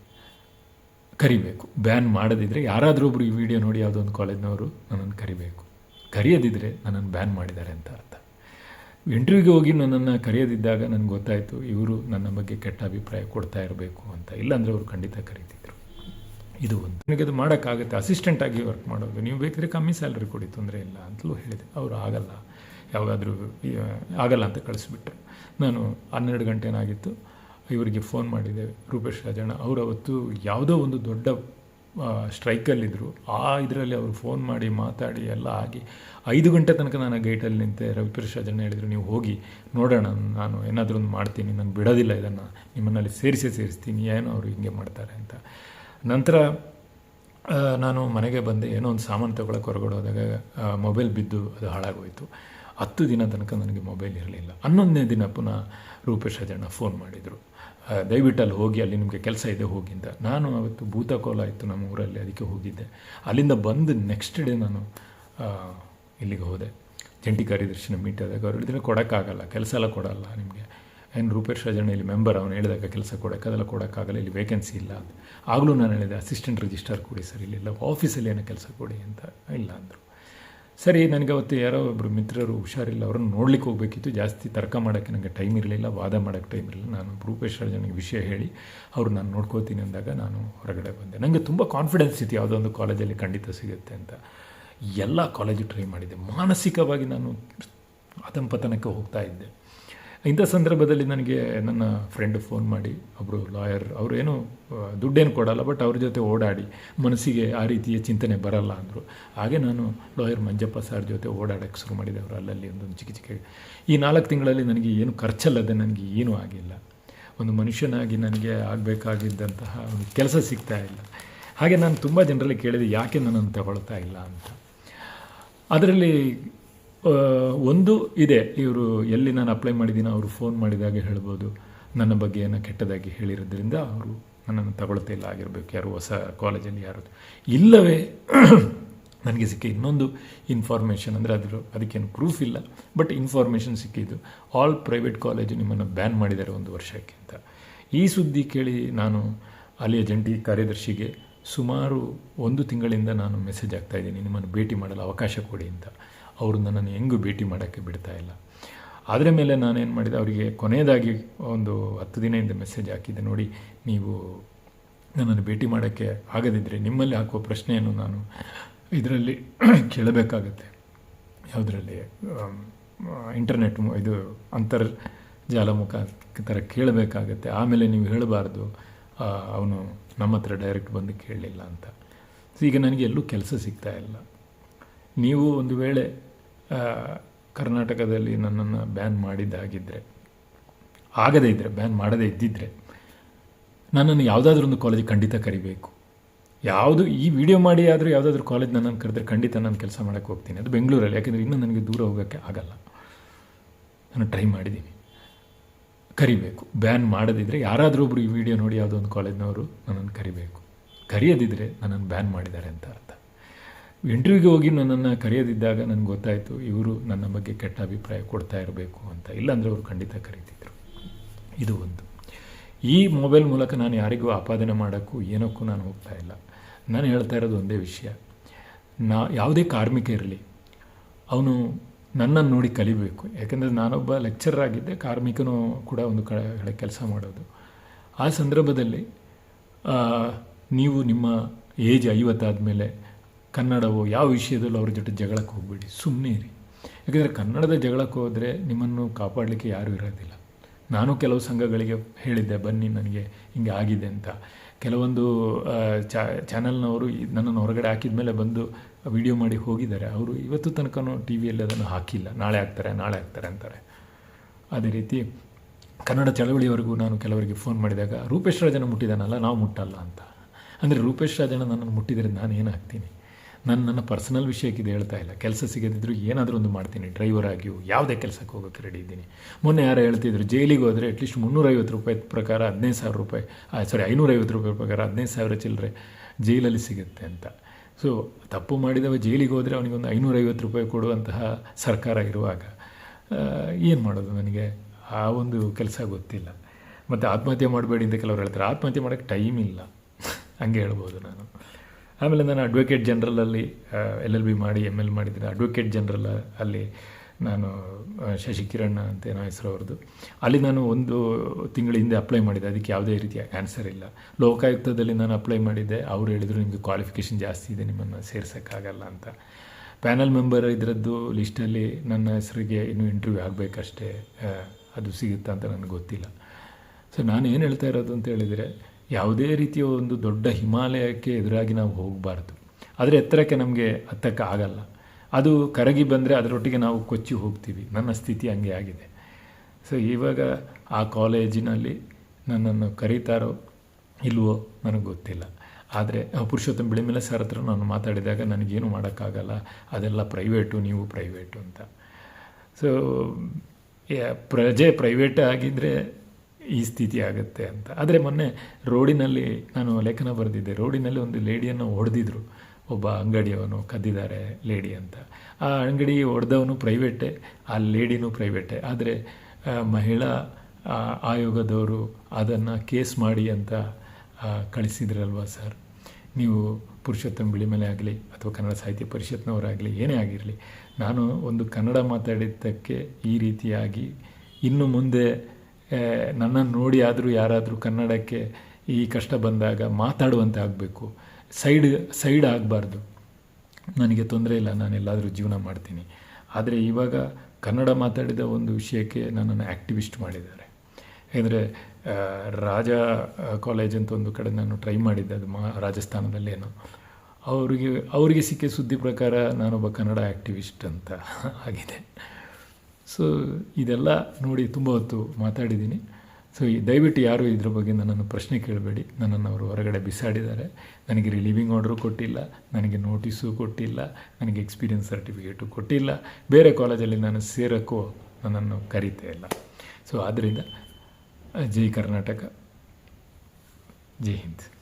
ಕರಿಬೇಕು. ಬ್ಯಾನ್ ಮಾಡದಿದ್ದರೆ ಯಾರಾದರೂ ಒಬ್ಬರು ಈ ವಿಡಿಯೋ ನೋಡಿ ಯಾವುದೋ ಒಂದು ಕಾಲೇಜ್ನವರು ನನ್ನನ್ನು ಕರಿಬೇಕು. ಕರೆಯದಿದ್ದರೆ ನನ್ನನ್ನು ಬ್ಯಾನ್ ಮಾಡಿದ್ದಾರೆ ಅಂತ ಅರ್ಥ. ಇಂಟರ್ವ್ಯೂಗೆ ಹೋಗಿ ನನ್ನನ್ನು ಕರೆಯದಿದ್ದಾಗ ನನಗೆ ಗೊತ್ತಾಯಿತು, ಇವರು ನನ್ನ ಬಗ್ಗೆ ಕೆಟ್ಟ ಅಭಿಪ್ರಾಯ ಕೊಡ್ತಾ ಇರಬೇಕು ಅಂತ. ಇಲ್ಲಾಂದರೆ ಅವರು ಖಂಡಿತ ಕರೀತಿದ್ರು. ಇದು ಒಂದು. ನನಗೆ ಅದು ಮಾಡೋಕ್ಕಾಗುತ್ತೆ. ಅಸಿಸ್ಟೆಂಟಾಗಿ ವರ್ಕ್ ಮಾಡೋದು. ನೀವು ಬೇಕಿದ್ರೆ ಕಮ್ಮಿ ಸ್ಯಾಲ್ರಿ ಕೊಡಿ, ತೊಂದರೆ ಇಲ್ಲ ಅಂತಲೂ ಹೇಳಿದೆ. ಅವರು ಆಗಲ್ಲ. ಯಾವಾಗಾದರೂ ಆಗಲ್ಲ ಅಂತ ಕಳಿಸ್ಬಿಟ್ರು. ನಾನು ಹನ್ನೆರಡು ಗಂಟೆ ಏನಾಗಿತ್ತು ಇವರಿಗೆ ಫೋನ್ ಮಾಡಿದೆ ರೂಪೇಶ್ ರಾಜಣ್ಣ, ಅವರು ಅವತ್ತು ಯಾವುದೋ ಒಂದು ದೊಡ್ಡ ಸ್ಟ್ರೈಕಲ್ಲಿದ್ದರು ಆ ಇದರಲ್ಲಿ ಅವರು ಫೋನ್ ಮಾಡಿ ಮಾತಾಡಿ ಎಲ್ಲ ಆಗಿ ಐದು ಗಂಟೆ ತನಕ ನಾನು ಗೇಟಲ್ಲಿ ನಿಂತೆ ರವಿಪ್ರೇಶ್ ರಾಜಣ್ಣ ಹೇಳಿದರು, ನೀವು ಹೋಗಿ ನೋಡೋಣ, ನಾನು ಏನಾದರೂ ಒಂದು ಮಾಡ್ತೀನಿ, ನಂಗೆ ಬಿಡೋದಿಲ್ಲ ಇದನ್ನು. ನಿಮ್ಮನ್ನಲ್ಲಿ ಸೇರಿಸೇ ಸೇರಿಸ್ತೀನಿ, ಏನೋ ಅವರು ಹಿಂಗೆ ಮಾಡ್ತಾರೆ ಅಂತ. ನಂತರ ನಾನು ಮನೆಗೆ ಬಂದೆ, ಏನೋ ಒಂದು ಸಾಮಾನು ತೊಗೊಳಕ್ಕೆ ಹೊರಗಡೆ ಹೋದಾಗ ಮೊಬೈಲ್ ಬಿದ್ದು ಅದು ಹಾಳಾಗೋಯಿತು. ಹತ್ತು ದಿನ ತನಕ ನನಗೆ ಮೊಬೈಲ್ ಇರಲಿಲ್ಲ. ಹನ್ನೊಂದನೇ ದಿನ ಪುನಃ ರೂಪೇಶ್ ಅಜಣ್ಣ ಫೋನ್ ಮಾಡಿದರು. ಆ, ದಯವಿಟ್ಟು ಅಲ್ಲಿ ಹೋಗಿ ಅಲ್ಲಿ ನಿಮಗೆ ಕೆಲಸ ಇದೆ ಹೋಗಿ ಅಂತ. ನಾನು ಅವತ್ತು ಭೂತಕೋಲ ಇತ್ತು ನಮ್ಮ ಊರಲ್ಲಿ ಅದಕ್ಕೆ ಹೋಗಿದ್ದೆ. ಅಲ್ಲಿಂದ ಬಂದು ನೆಕ್ಸ್ಟ್ ಡೇ ನಾನು ಇಲ್ಲಿಗೆ ಹೋದೆ. ಜಂಟಿ ಕಾರ್ಯದರ್ಶಿನ ಮೀಟ್ ಆದಾಗ ಅವ್ರು ಹೇಳಿದ್ರೆ ಕೊಡೋಕ್ಕಾಗಲ್ಲ ಕೆಲಸ ಎಲ್ಲ ಕೊಡಲ್ಲ ನಿಮಗೆ. ಏನು ರೂಪೇಶ್ ರಾಜಣ್ಣ ಇಲ್ಲಿ ಮೆಂಬರ್ ಅವನು ಹೇಳಿದಾಗ ಕೆಲಸ ಕೊಡೋಕ್ಕೆ ಅದೆಲ್ಲ ಕೊಡೋಕ್ಕಾಗಲ್ಲ ಇಲ್ಲಿ ವೇಕೆನ್ಸಿ ಇಲ್ಲ ಆಗಲೂ ನಾನು ಹೇಳಿದೆ ಅಸಿಸ್ಟೆಂಟ್ ರಿಜಿಸ್ಟರ್ ಕೊಡಿ ಸರ್ ಇಲ್ಲಿಲ್ಲ ಆಫೀಸಲ್ಲಿ ಏನೋ ಕೆಲಸ ಕೊಡಿ ಅಂತ. ಇಲ್ಲ ಅಂದರು. ಸರಿ, ನನಗೆ ಅವತ್ತು ಯಾರೋ ಒಬ್ಬರು ಮಿತ್ರರು ಹುಷಾರಿಲ್ಲ, ಅವ್ರನ್ನ ನೋಡ್ಲಿಕ್ಕೆ ಹೋಗಬೇಕಿತ್ತು. ಜಾಸ್ತಿ ತರ್ಕ ಮಾಡೋಕ್ಕೆ ನನಗೆ ಟೈಮ್ ಇರಲಿಲ್ಲ, ವಾದ ಮಾಡೋಕ್ಕೆ ಟೈಮ್ ಇರಲಿಲ್ಲ. ನಾನು ರೂಪೇಶ್ ರಾಜನಿಗೆ ವಿಷಯ ಹೇಳಿ, ಅವರು ನಾನು ನೋಡ್ಕೋತೀನಿ ಅಂದಾಗ ನಾನು ಹೊರಗಡೆ ಬಂದೆ. ನನಗೆ ತುಂಬ ಕಾನ್ಫಿಡೆನ್ಸ್ ಇತ್ತು, ಯಾವುದೋ ಒಂದು ಕಾಲೇಜಲ್ಲಿ ಖಂಡಿತ ಸಿಗುತ್ತೆ ಅಂತ. ಎಲ್ಲ ಕಾಲೇಜು ಟ್ರೈ ಮಾಡಿದೆ. ಮಾನಸಿಕವಾಗಿ ನಾನು ಅಧಂಪತನಕ್ಕೆ ಹೋಗ್ತಾ ಇದ್ದೆ. ಇಂಥ ಸಂದರ್ಭದಲ್ಲಿ ನನಗೆ ನನ್ನ ಫ್ರೆಂಡ್ ಫೋನ್ ಮಾಡಿ ಒಬ್ಬರು ಲಾಯರ್ ಅವರೇನು ದುಡ್ಡೇನು ಕೊಡಲ್ಲ ಬಟ್ ಅವ್ರ ಜೊತೆ ಓಡಾಡಿ, ಮನಸ್ಸಿಗೆ ಆ ರೀತಿಯ ಚಿಂತನೆ ಬರಲ್ಲ ಅಂದರು. ಹಾಗೆ ನಾನು ಲಾಯರ್ ಮಂಜಪ್ಪ ಸರ್ ಜೊತೆ ಓಡಾಡೋಕ್ಕೆ ಶುರು ಮಾಡಿದೆ ಅವರು ಅಲ್ಲಲ್ಲಿ ಒಂದೊಂದು ಚಿಕ್ಕ ಚಿಕ್ಕ ಈ ನಾಲ್ಕು ತಿಂಗಳಲ್ಲಿ ನನಗೆ ಏನು ಖರ್ಚಲ್ಲದೆ ನನಗೆ ಏನೂ ಆಗಿಲ್ಲ. ಒಂದು ಮನುಷ್ಯನಾಗಿ ನನಗೆ ಆಗಬೇಕಾಗಿದ್ದಂತಹ ಒಂದು ಕೆಲಸ ಸಿಗ್ತಾ ಇಲ್ಲ. ಹಾಗೆ ನಾನು ತುಂಬ ಜನರಲ್ಲಿ ಕೇಳಿದೆ, ಯಾಕೆ ನನ್ನನ್ನು ತಗೊಳ್ತಾ ಇಲ್ಲ ಅಂತ. ಅದರಲ್ಲಿ ಒಂದು ಇದೆ. ಇವರು ಎಲ್ಲಿ ನಾನು ಅಪ್ಲೈ ಮಾಡಿದ್ದೀನೋ ಅವರು ಫೋನ್ ಮಾಡಿದಾಗ ಹೇಳ್ಬೋದು. ನನ್ನ ಬಗ್ಗೆ ಏನೋ ಕೆಟ್ಟದಾಗಿ ಹೇಳಿರೋದ್ರಿಂದ ಅವರು ನನ್ನನ್ನು ತಗೊಳ್ತಾ ಇಲ್ಲ ಆಗಿರಬೇಕು. ಯಾರು ಹೊಸ ಕಾಲೇಜಲ್ಲಿ ಯಾರು ಇಲ್ಲವೇ? ನನಗೆ ಸಿಕ್ಕ ಇನ್ನೊಂದು ಇನ್ಫಾರ್ಮೇಷನ್ ಅಂದರೆ ಅದರ ಅದಕ್ಕೇನು ಪ್ರೂಫ್ ಇಲ್ಲ. ಬಟ್ ಇನ್ಫಾರ್ಮೇಷನ್ ಸಿಕ್ಕಿದ್ದು ಆಲ್ ಪ್ರೈವೇಟ್ ಕಾಲೇಜು ನಿಮ್ಮನ್ನು ಬ್ಯಾನ್ ಮಾಡಿದ್ದಾರೆ ಒಂದು ವರ್ಷಕ್ಕೆ ಅಂತ ಈ ಸುದ್ದಿ ಕೇಳಿ ನಾನು ಅಲ್ಲಿಯ ಜಂಟಿ ಕಾರ್ಯದರ್ಶಿಗೆ ಸುಮಾರು ಒಂದು ತಿಂಗಳಿಂದ ನಾನು ಮೆಸೇಜ್ ಆಗ್ತಾಯಿದ್ದೀನಿ ನಿಮ್ಮನ್ನು ಭೇಟಿ ಮಾಡಲು ಅವಕಾಶ ಕೊಡಿ ಅಂತ. ಅವರು ನನ್ನನ್ನು ಹೆಂಗೂ ಭೇಟಿ ಮಾಡೋಕ್ಕೆ ಬಿಡ್ತಾ ಇಲ್ಲ. ಅದರ ಮೇಲೆ ನಾನೇನು ಮಾಡಿದೆ, ಅವರಿಗೆ ಕೊನೆಯದಾಗಿ ಒಂದು ಹತ್ತು ದಿನದಿಂದ ಮೆಸೇಜ್ ಹಾಕಿದ್ದೆ, ನೋಡಿ, ನೀವು ನನ್ನನ್ನು ಭೇಟಿ ಮಾಡೋಕ್ಕೆ ಆಗದಿದ್ದರೆ ನಿಮ್ಮಲ್ಲಿ ಹಾಕುವ ಪ್ರಶ್ನೆಯನ್ನು ನಾನು ಇದರಲ್ಲಿ ಕೇಳಬೇಕಾಗತ್ತೆ. ಯಾವುದರಲ್ಲಿ ಇಂಟರ್ನೆಟ್ ಇದು ಅಂತರ್ಜಾಲ ಮುಖಾಂತರ ಕೇಳಬೇಕಾಗತ್ತೆ. ಆಮೇಲೆ ನೀವು ಹೇಳಬಾರ್ದು ಅವನು ನಮ್ಮ ಹತ್ರ ಡೈರೆಕ್ಟ್ ಬಂದು ಕೇಳಲಿಲ್ಲ ಅಂತ. ಸೊ ಈಗ ನನಗೆ ಎಲ್ಲೂ ಕೆಲಸ ಸಿಗ್ತಾ ಇಲ್ಲ. ನೀವು ಒಂದು ವೇಳೆ ಕರ್ನಾಟಕದಲ್ಲಿ ನನ್ನನ್ನು ಬ್ಯಾನ್ ಮಾಡಿದ್ದಾಗಿದ್ದರೆ ಆಗದೇ ಇದ್ದರೆ ಬ್ಯಾನ್ ಮಾಡದೇ ಇದ್ದಿದ್ದರೆ ನನ್ನನ್ನು ಯಾವುದಾದ್ರೂ ಒಂದು ಕಾಲೇಜಿಗೆ ಖಂಡಿತ ಕರಿಬೇಕು. ಯಾವುದು, ಈ ವಿಡಿಯೋ ಮಾಡಿ ಆದರೂ ಯಾವುದಾದ್ರೂ ಕಾಲೇಜ್ ನನ್ನನ್ನು ಕರೆದ್ರೆ ಖಂಡಿತ ನಾನು ಕೆಲಸ ಮಾಡೋಕ್ಕೆ ಹೋಗ್ತೀನಿ. ಅದು ಬೆಂಗಳೂರಲ್ಲಿ, ಯಾಕೆಂದರೆ ಇನ್ನೂ ನನಗೆ ದೂರ ಹೋಗೋಕ್ಕೆ ಆಗಲ್ಲ. ನಾನು ಟ್ರೈ ಮಾಡಿದ್ದೀನಿ. ಕರಿಬೇಕು. ಬ್ಯಾನ್ ಮಾಡದಿದ್ದರೆ ಯಾರಾದರೂ ಒಬ್ಬರು ಈ ವಿಡಿಯೋ ನೋಡಿ ಯಾವುದೋ ಒಂದು ಕಾಲೇಜ್ನವರು ನನ್ನನ್ನು ಕರಿಬೇಕು. ಕರೆಯದಿದ್ದರೆ ನನ್ನನ್ನು ಬ್ಯಾನ್ ಮಾಡಿದ್ದಾರೆ ಅಂತ ಇಂಟರ್ವ್ಯೂಗೆ ಹೋಗಿ ನನ್ನನ್ನು ಕರೆಯದಿದ್ದಾಗ ನನಗೆ ಗೊತ್ತಾಯಿತು, ಇವರು ನನ್ನ ಬಗ್ಗೆ ಕೆಟ್ಟ ಅಭಿಪ್ರಾಯ ಕೊಡ್ತಾ ಇರಬೇಕು ಅಂತ. ಇಲ್ಲಾಂದರೆ ಅವರು ಖಂಡಿತ ಕರೀತಿದ್ರು. ಇದು ಒಂದು. ಈ ಮೊಬೈಲ್ ಮೂಲಕ ನಾನು ಯಾರಿಗೂ ಆಪಾದನೆ ಮಾಡೋಕ್ಕೂ ಏನಕ್ಕೂ ನಾನು ಹೋಗ್ತಾ ಇಲ್ಲ. ನಾನು ಹೇಳ್ತಾ ಇರೋದು ಒಂದೇ ವಿಷಯ. ನಾ, ಯಾವುದೇ ಕಾರ್ಮಿಕ ಇರಲಿ, ಅವನು ನನ್ನನ್ನು ನೋಡಿ ಕಲಿಬೇಕು. ಯಾಕೆಂದರೆ ನಾನೊಬ್ಬ ಲೆಕ್ಚರರ್ ಆಗಿದ್ದೆ, ಕಾರ್ಮಿಕನೂ ಕೂಡ ಒಂದು ಕಡೆ ಕೆಲಸ ಮಾಡೋದು. ಆ ಸಂದರ್ಭದಲ್ಲಿ ನೀವು ನಿಮ್ಮ ಏಜ್ ಐವತ್ತಾದ ಮೇಲೆ ಕನ್ನಡವು ಯಾವ ವಿಷಯದಲ್ಲೂ ಅವ್ರ ಜೊತೆ ಜಗಳಕ್ಕೆ ಹೋಗಬೇಡಿ ಸುಮ್ಮನೆ ಇರಿ. ಯಾಕೆಂದರೆ ಕನ್ನಡದ ಜಗಳಕ್ಕೆ ಹೋದರೆ ನಿಮ್ಮನ್ನು ಕಾಪಾಡಲಿಕ್ಕೆ ಯಾರೂ ಇರೋದಿಲ್ಲ. ನಾನು ಕೆಲವು ಸಂಘಗಳಿಗೆ ಹೇಳಿದ್ದೆ, ಬನ್ನಿ ನನಗೆ ಹಿಂಗೆ ಆಗಿದೆ ಅಂತ. ಕೆಲವೊಂದು ಚಾ, ಚಾನಲ್ನವರು ನನ್ನನ್ನು ಹೊರಗಡೆ ಹಾಕಿದ ಮೇಲೆ ಬಂದು ವಿಡಿಯೋ ಮಾಡಿ ಹೋಗಿದ್ದಾರೆ. ಅವರು ಇವತ್ತು ತನಕನೂ ಟಿ ವಿಯಲ್ಲಿ ಅದನ್ನು ಹಾಕಿಲ್ಲ. ನಾಳೆ ಹಾಕ್ತಾರೆ ನಾಳೆ ಹಾಕ್ತಾರೆ ಅಂತಾರೆ. ಅದೇ ರೀತಿ ಕನ್ನಡ ಚಳವಳಿಯವರೆಗೂ ನಾನು ಕೆಲವರಿಗೆ ಫೋನ್ ಮಾಡಿದಾಗ, ರೂಪೇಶ್ ರಾಜನ ಮುಟ್ಟಿದಾನಲ್ಲ, ನಾವು ಮುಟ್ಟಲ್ಲ ಅಂತ. ಅಂದರೆ ರೂಪೇಶ್ ರಾಜನ ನನ್ನನ್ನು ಮುಟ್ಟಿದರೆ ನಾನು ಏನಾಗ್ತೀನಿ ನಾನು, ನನ್ನ ಪರ್ಸನಲ್ ವಿಷಯಕ್ಕೆ ಇದು ಹೇಳ್ತಾ ಇಲ್ಲ. ಕೆಲಸ ಸಿಗದಿದ್ದರೂ ಏನಾದರೂ ಒಂದು ಮಾಡ್ತೀನಿ. ಡ್ರೈವರ್ ಆಗಿಯೂ ಯಾವುದೇ ಕೆಲಸಕ್ಕೆ ಹೋಗೋಕ್ಕೆ ರೆಡಿ ಇದ್ದೀನಿ. ಮೊನ್ನೆ ಯಾರು ಹೇಳ್ತಿದ್ರು, ಜೈಲಿಗೆ ಹೋದರೆ ಅಟ್ಲೀಸ್ಟ್ ಮುನ್ನೂರೈವತ್ತು ರೂಪಾಯಿ ಪ್ರಕಾರ ಹದಿನೈದು ಸಾವಿರ ರೂಪಾಯಿ ಸಾರಿ ಐನೂರೈವತ್ತು ರೂಪಾಯಿ ಪ್ರಕಾರ ಹದಿನೈದು ಸಾವಿರ ಚಿಲ್ಲರೆ ಜೈಲಲ್ಲಿ ಸಿಗುತ್ತೆ ಅಂತ. ಸೊ ತಪ್ಪು ಮಾಡಿದವ ಜೈಲಿಗೆ ಹೋದರೆ ಅವನಿಗೊಂದು ಐನೂರೈವತ್ತು ರೂಪಾಯಿ ಕೊಡುವಂತಹ ಸರ್ಕಾರ ಇರುವಾಗ ಏನು ಮಾಡೋದು ನನಗೆ? ಆ ಒಂದು ಕೆಲಸ ಗೊತ್ತಿಲ್ಲ. ಮತ್ತು ಆತ್ಮಹತ್ಯೆ ಮಾಡಬೇಡಿ ಅಂತ ಕೆಲವರು ಹೇಳ್ತಾರೆ. ಆತ್ಮಹತ್ಯೆ ಮಾಡೋಕ್ಕೆ ಟೈಮ್ ಇಲ್ಲ. ಹಂಗೆ ಹೇಳ್ಬೋದು ನಾನು. ಆಮೇಲೆ ನಾನು ಅಡ್ವೊಕೇಟ್ ಜನರಲಲ್ಲಿ ಎಲ್ ಎಲ್ ಬಿ ಮಾಡಿ ಎಂ ಎಲ್ ಮಾಡಿದ್ದೀನಿ. ಅಡ್ವೊಕೇಟ್ ಜನರಲ್ ಅಲ್ಲಿ ನಾನು ಶಶಿಕಿರಣ್ಣ ಶಶಿಕಿರಣ್ ಅಂತ ನಾ ಹೆಸರು ಅವ್ರದ್ದು. ಅಲ್ಲಿ ನಾನು ಒಂದು ತಿಂಗಳ ಹಿಂದೆ ಅಪ್ಲೈ ಮಾಡಿದೆ ಅದಕ್ಕೆ ಯಾವುದೇ ರೀತಿಯ ಆನ್ಸರ್ ಇಲ್ಲ. ಲೋಕಾಯುಕ್ತದಲ್ಲಿ ನಾನು ಅಪ್ಲೈ ಮಾಡಿದ್ದೆ. ಅವ್ರು ಹೇಳಿದರು, ನಿಮಗೆ ಕ್ವಾಲಿಫಿಕೇಷನ್ ಜಾಸ್ತಿ ಇದೆ. ನಿಮ್ಮನ್ನು ಸೇರ್ಸೋಕ್ಕಾಗಲ್ಲ ಅಂತ. ಪ್ಯಾನಲ್ ಮೆಂಬರ್ ಇದರದ್ದು ಲಿಸ್ಟಲ್ಲಿ ನನ್ನ ಹೆಸರಿಗೆ ಇನ್ನೂ ಇಂಟರ್ವ್ಯೂ ಆಗಬೇಕಷ್ಟೇ ಅದು ಸಿಗುತ್ತಾ ಅಂತ ನನಗೆ ಗೊತ್ತಿಲ್ಲ. ಸೊ ನಾನು ಏನು ಹೇಳ್ತಾ ಇರೋದು ಅಂತ ಹೇಳಿದರೆ ಯಾವುದೇ ರೀತಿಯ ಒಂದು ದೊಡ್ಡ ಹಿಮಾಲಯಕ್ಕೆ ಎದುರಾಗಿ ನಾವು ಹೋಗಬಾರ್ದು. ಆದರೆ ಎತ್ತರಕ್ಕೆ ನಮಗೆ ಹತ್ತಕ್ಕೆ ಆಗಲ್ಲ. ಅದು ಕರಗಿ ಬಂದರೆ ಅದರೊಟ್ಟಿಗೆ ನಾವು ಕೊಚ್ಚಿ ಹೋಗ್ತೀವಿ. ನನ್ನ ಸ್ಥಿತಿ ಹಂಗೆ ಆಗಿದೆ. ಸೊ ಇವಾಗ ಆ ಕಾಲೇಜಿನಲ್ಲಿ ನನ್ನನ್ನು ಕರೀತಾರೋ ಇಲ್ವೋ ನನಗೆ ಗೊತ್ತಿಲ್ಲ. ಆದರೆ ಪುರುಷೋತ್ತಮ ಬಿಳಿಮೆಲೆ ಸರ್ ಹತ್ರ ನಾನು ಮಾತಾಡಿದಾಗ ನನಗೇನು ಮಾಡೋಕ್ಕಾಗಲ್ಲ. ಅದೆಲ್ಲ ಪ್ರೈವೇಟು, ನೀವು ಪ್ರೈವೇಟು ಅಂತ. ಸೊ ಪ್ರಜೆ ಪ್ರೈವೇಟ್ ಆಗಿದ್ದರೆ ಈ ಸ್ಥಿತಿ ಆಗುತ್ತೆ ಅಂತ. ಆದರೆ ಮೊನ್ನೆ ರೋಡಿನಲ್ಲಿ ನಾನು ಲೇಖನ ಬರೆದಿದ್ದೆ. ರೋಡಿನಲ್ಲಿ ಒಂದು ಲೇಡಿಯನ್ನು ಹೊಡೆದಿದ್ರು. ಒಬ್ಬ ಅಂಗಡಿಯವನು ಕದ್ದಿದ್ದಾರೆ ಲೇಡಿ ಅಂತ. ಆ ಅಂಗಡಿ ಹೊಡೆದವನು ಪ್ರೈವೇಟೇ, ಆ ಲೇಡಿನೂ ಪ್ರೈವೇಟೇ. ಆದರೆ ಮಹಿಳಾ ಆಯೋಗದವರು ಅದನ್ನು ಕೇಸ್ ಮಾಡಿ ಅಂತ ಕಳಿಸಿದ್ರಲ್ವಾ ಸರ್? ನೀವು ಪುರುಷೋತ್ತಮ ಬಿಳಿಮಲೆ ಆಗಲಿ ಅಥವಾ ಕನ್ನಡ ಸಾಹಿತ್ಯ ಪರಿಷತ್ನವರಾಗಲಿ, ಏನೇ ಆಗಿರಲಿ, ನಾನು ಒಂದು ಕನ್ನಡ ಮಾತಾಡಿದ್ದಕ್ಕೆ ಈ ರೀತಿಯಾಗಿ ಇನ್ನು ಮುಂದೆ ನನ್ನನ್ನು ನೋಡಿ ಆದರೂ ಯಾರಾದರೂ ಕನ್ನಡಕ್ಕೆ ಈ ಕಷ್ಟ ಬಂದಾಗ ಮಾತಾಡುವಂತೆ ಆಗಬೇಕು. ಸೈಡ್ ಸೈಡ್ ಆಗಬಾರ್ದು. ನನಗೆ ತೊಂದರೆ ಇಲ್ಲ, ನಾನು ಎಲ್ಲಾದರೂ ಜೀವನ ಮಾಡ್ತೀನಿ. ಆದರೆ ಇವಾಗ ಕನ್ನಡ ಮಾತಾಡಿದ ಒಂದು ವಿಷಯಕ್ಕೆ ನನ್ನನ್ನು ಆ್ಯಕ್ಟಿವಿಸ್ಟ್ ಮಾಡಿದ್ದಾರೆ. ಏಕೆಂದರೆ ರಾಜ ಕಾಲೇಜ್ ಅಂತ ಒಂದು ಕಡೆ ನಾನು ಟ್ರೈ ಮಾಡಿದ್ದೆ, ಅದು ಮಾ, ರಾಜಸ್ಥಾನದಲ್ಲೇನು. ಅವರಿಗೆ ಅವರಿಗೆ ಸಿಕ್ಕ ಸುದ್ದಿ ಪ್ರಕಾರ ನಾನೊಬ್ಬ ಕನ್ನಡ ಆ್ಯಕ್ಟಿವಿಸ್ಟ್ ಅಂತ ಆಗಿದೆ. ಸೊ ಇದೆಲ್ಲ ನೋಡಿ ತುಂಬ ಹೊತ್ತು ಮಾತಾಡಿದ್ದೀನಿ. ಸೊ ಈ ದಯವಿಟ್ಟು ಯಾರೂ ಇದ್ರ ಬಗ್ಗೆ ನನ್ನನ್ನು ಪ್ರಶ್ನೆ ಕೇಳಬೇಡಿ. ನನ್ನನ್ನು ಅವರು ಹೊರಗಡೆ ಬಿಸಾಡಿದ್ದಾರೆ. ನನಗೆ ರಿಲೀವಿಂಗ್ ಆರ್ಡ್ರು ಕೊಟ್ಟಿಲ್ಲ. ನನಗೆ ನೋಟಿಸು ಕೊಟ್ಟಿಲ್ಲ. ನನಗೆ ಎಕ್ಸ್ಪೀರಿಯನ್ಸ್ ಸರ್ಟಿಫಿಕೇಟು ಕೊಟ್ಟಿಲ್ಲ. ಬೇರೆ ಕಾಲೇಜಲ್ಲಿ ನಾನು ಸೇರೋಕ್ಕೂ ನನ್ನನ್ನು ಕರೀತೇ ಇಲ್ಲ. ಸೊ ಆದ್ದರಿಂದ ಜೈ ಕರ್ನಾಟಕ. ಜೈ ಹಿಂದ್.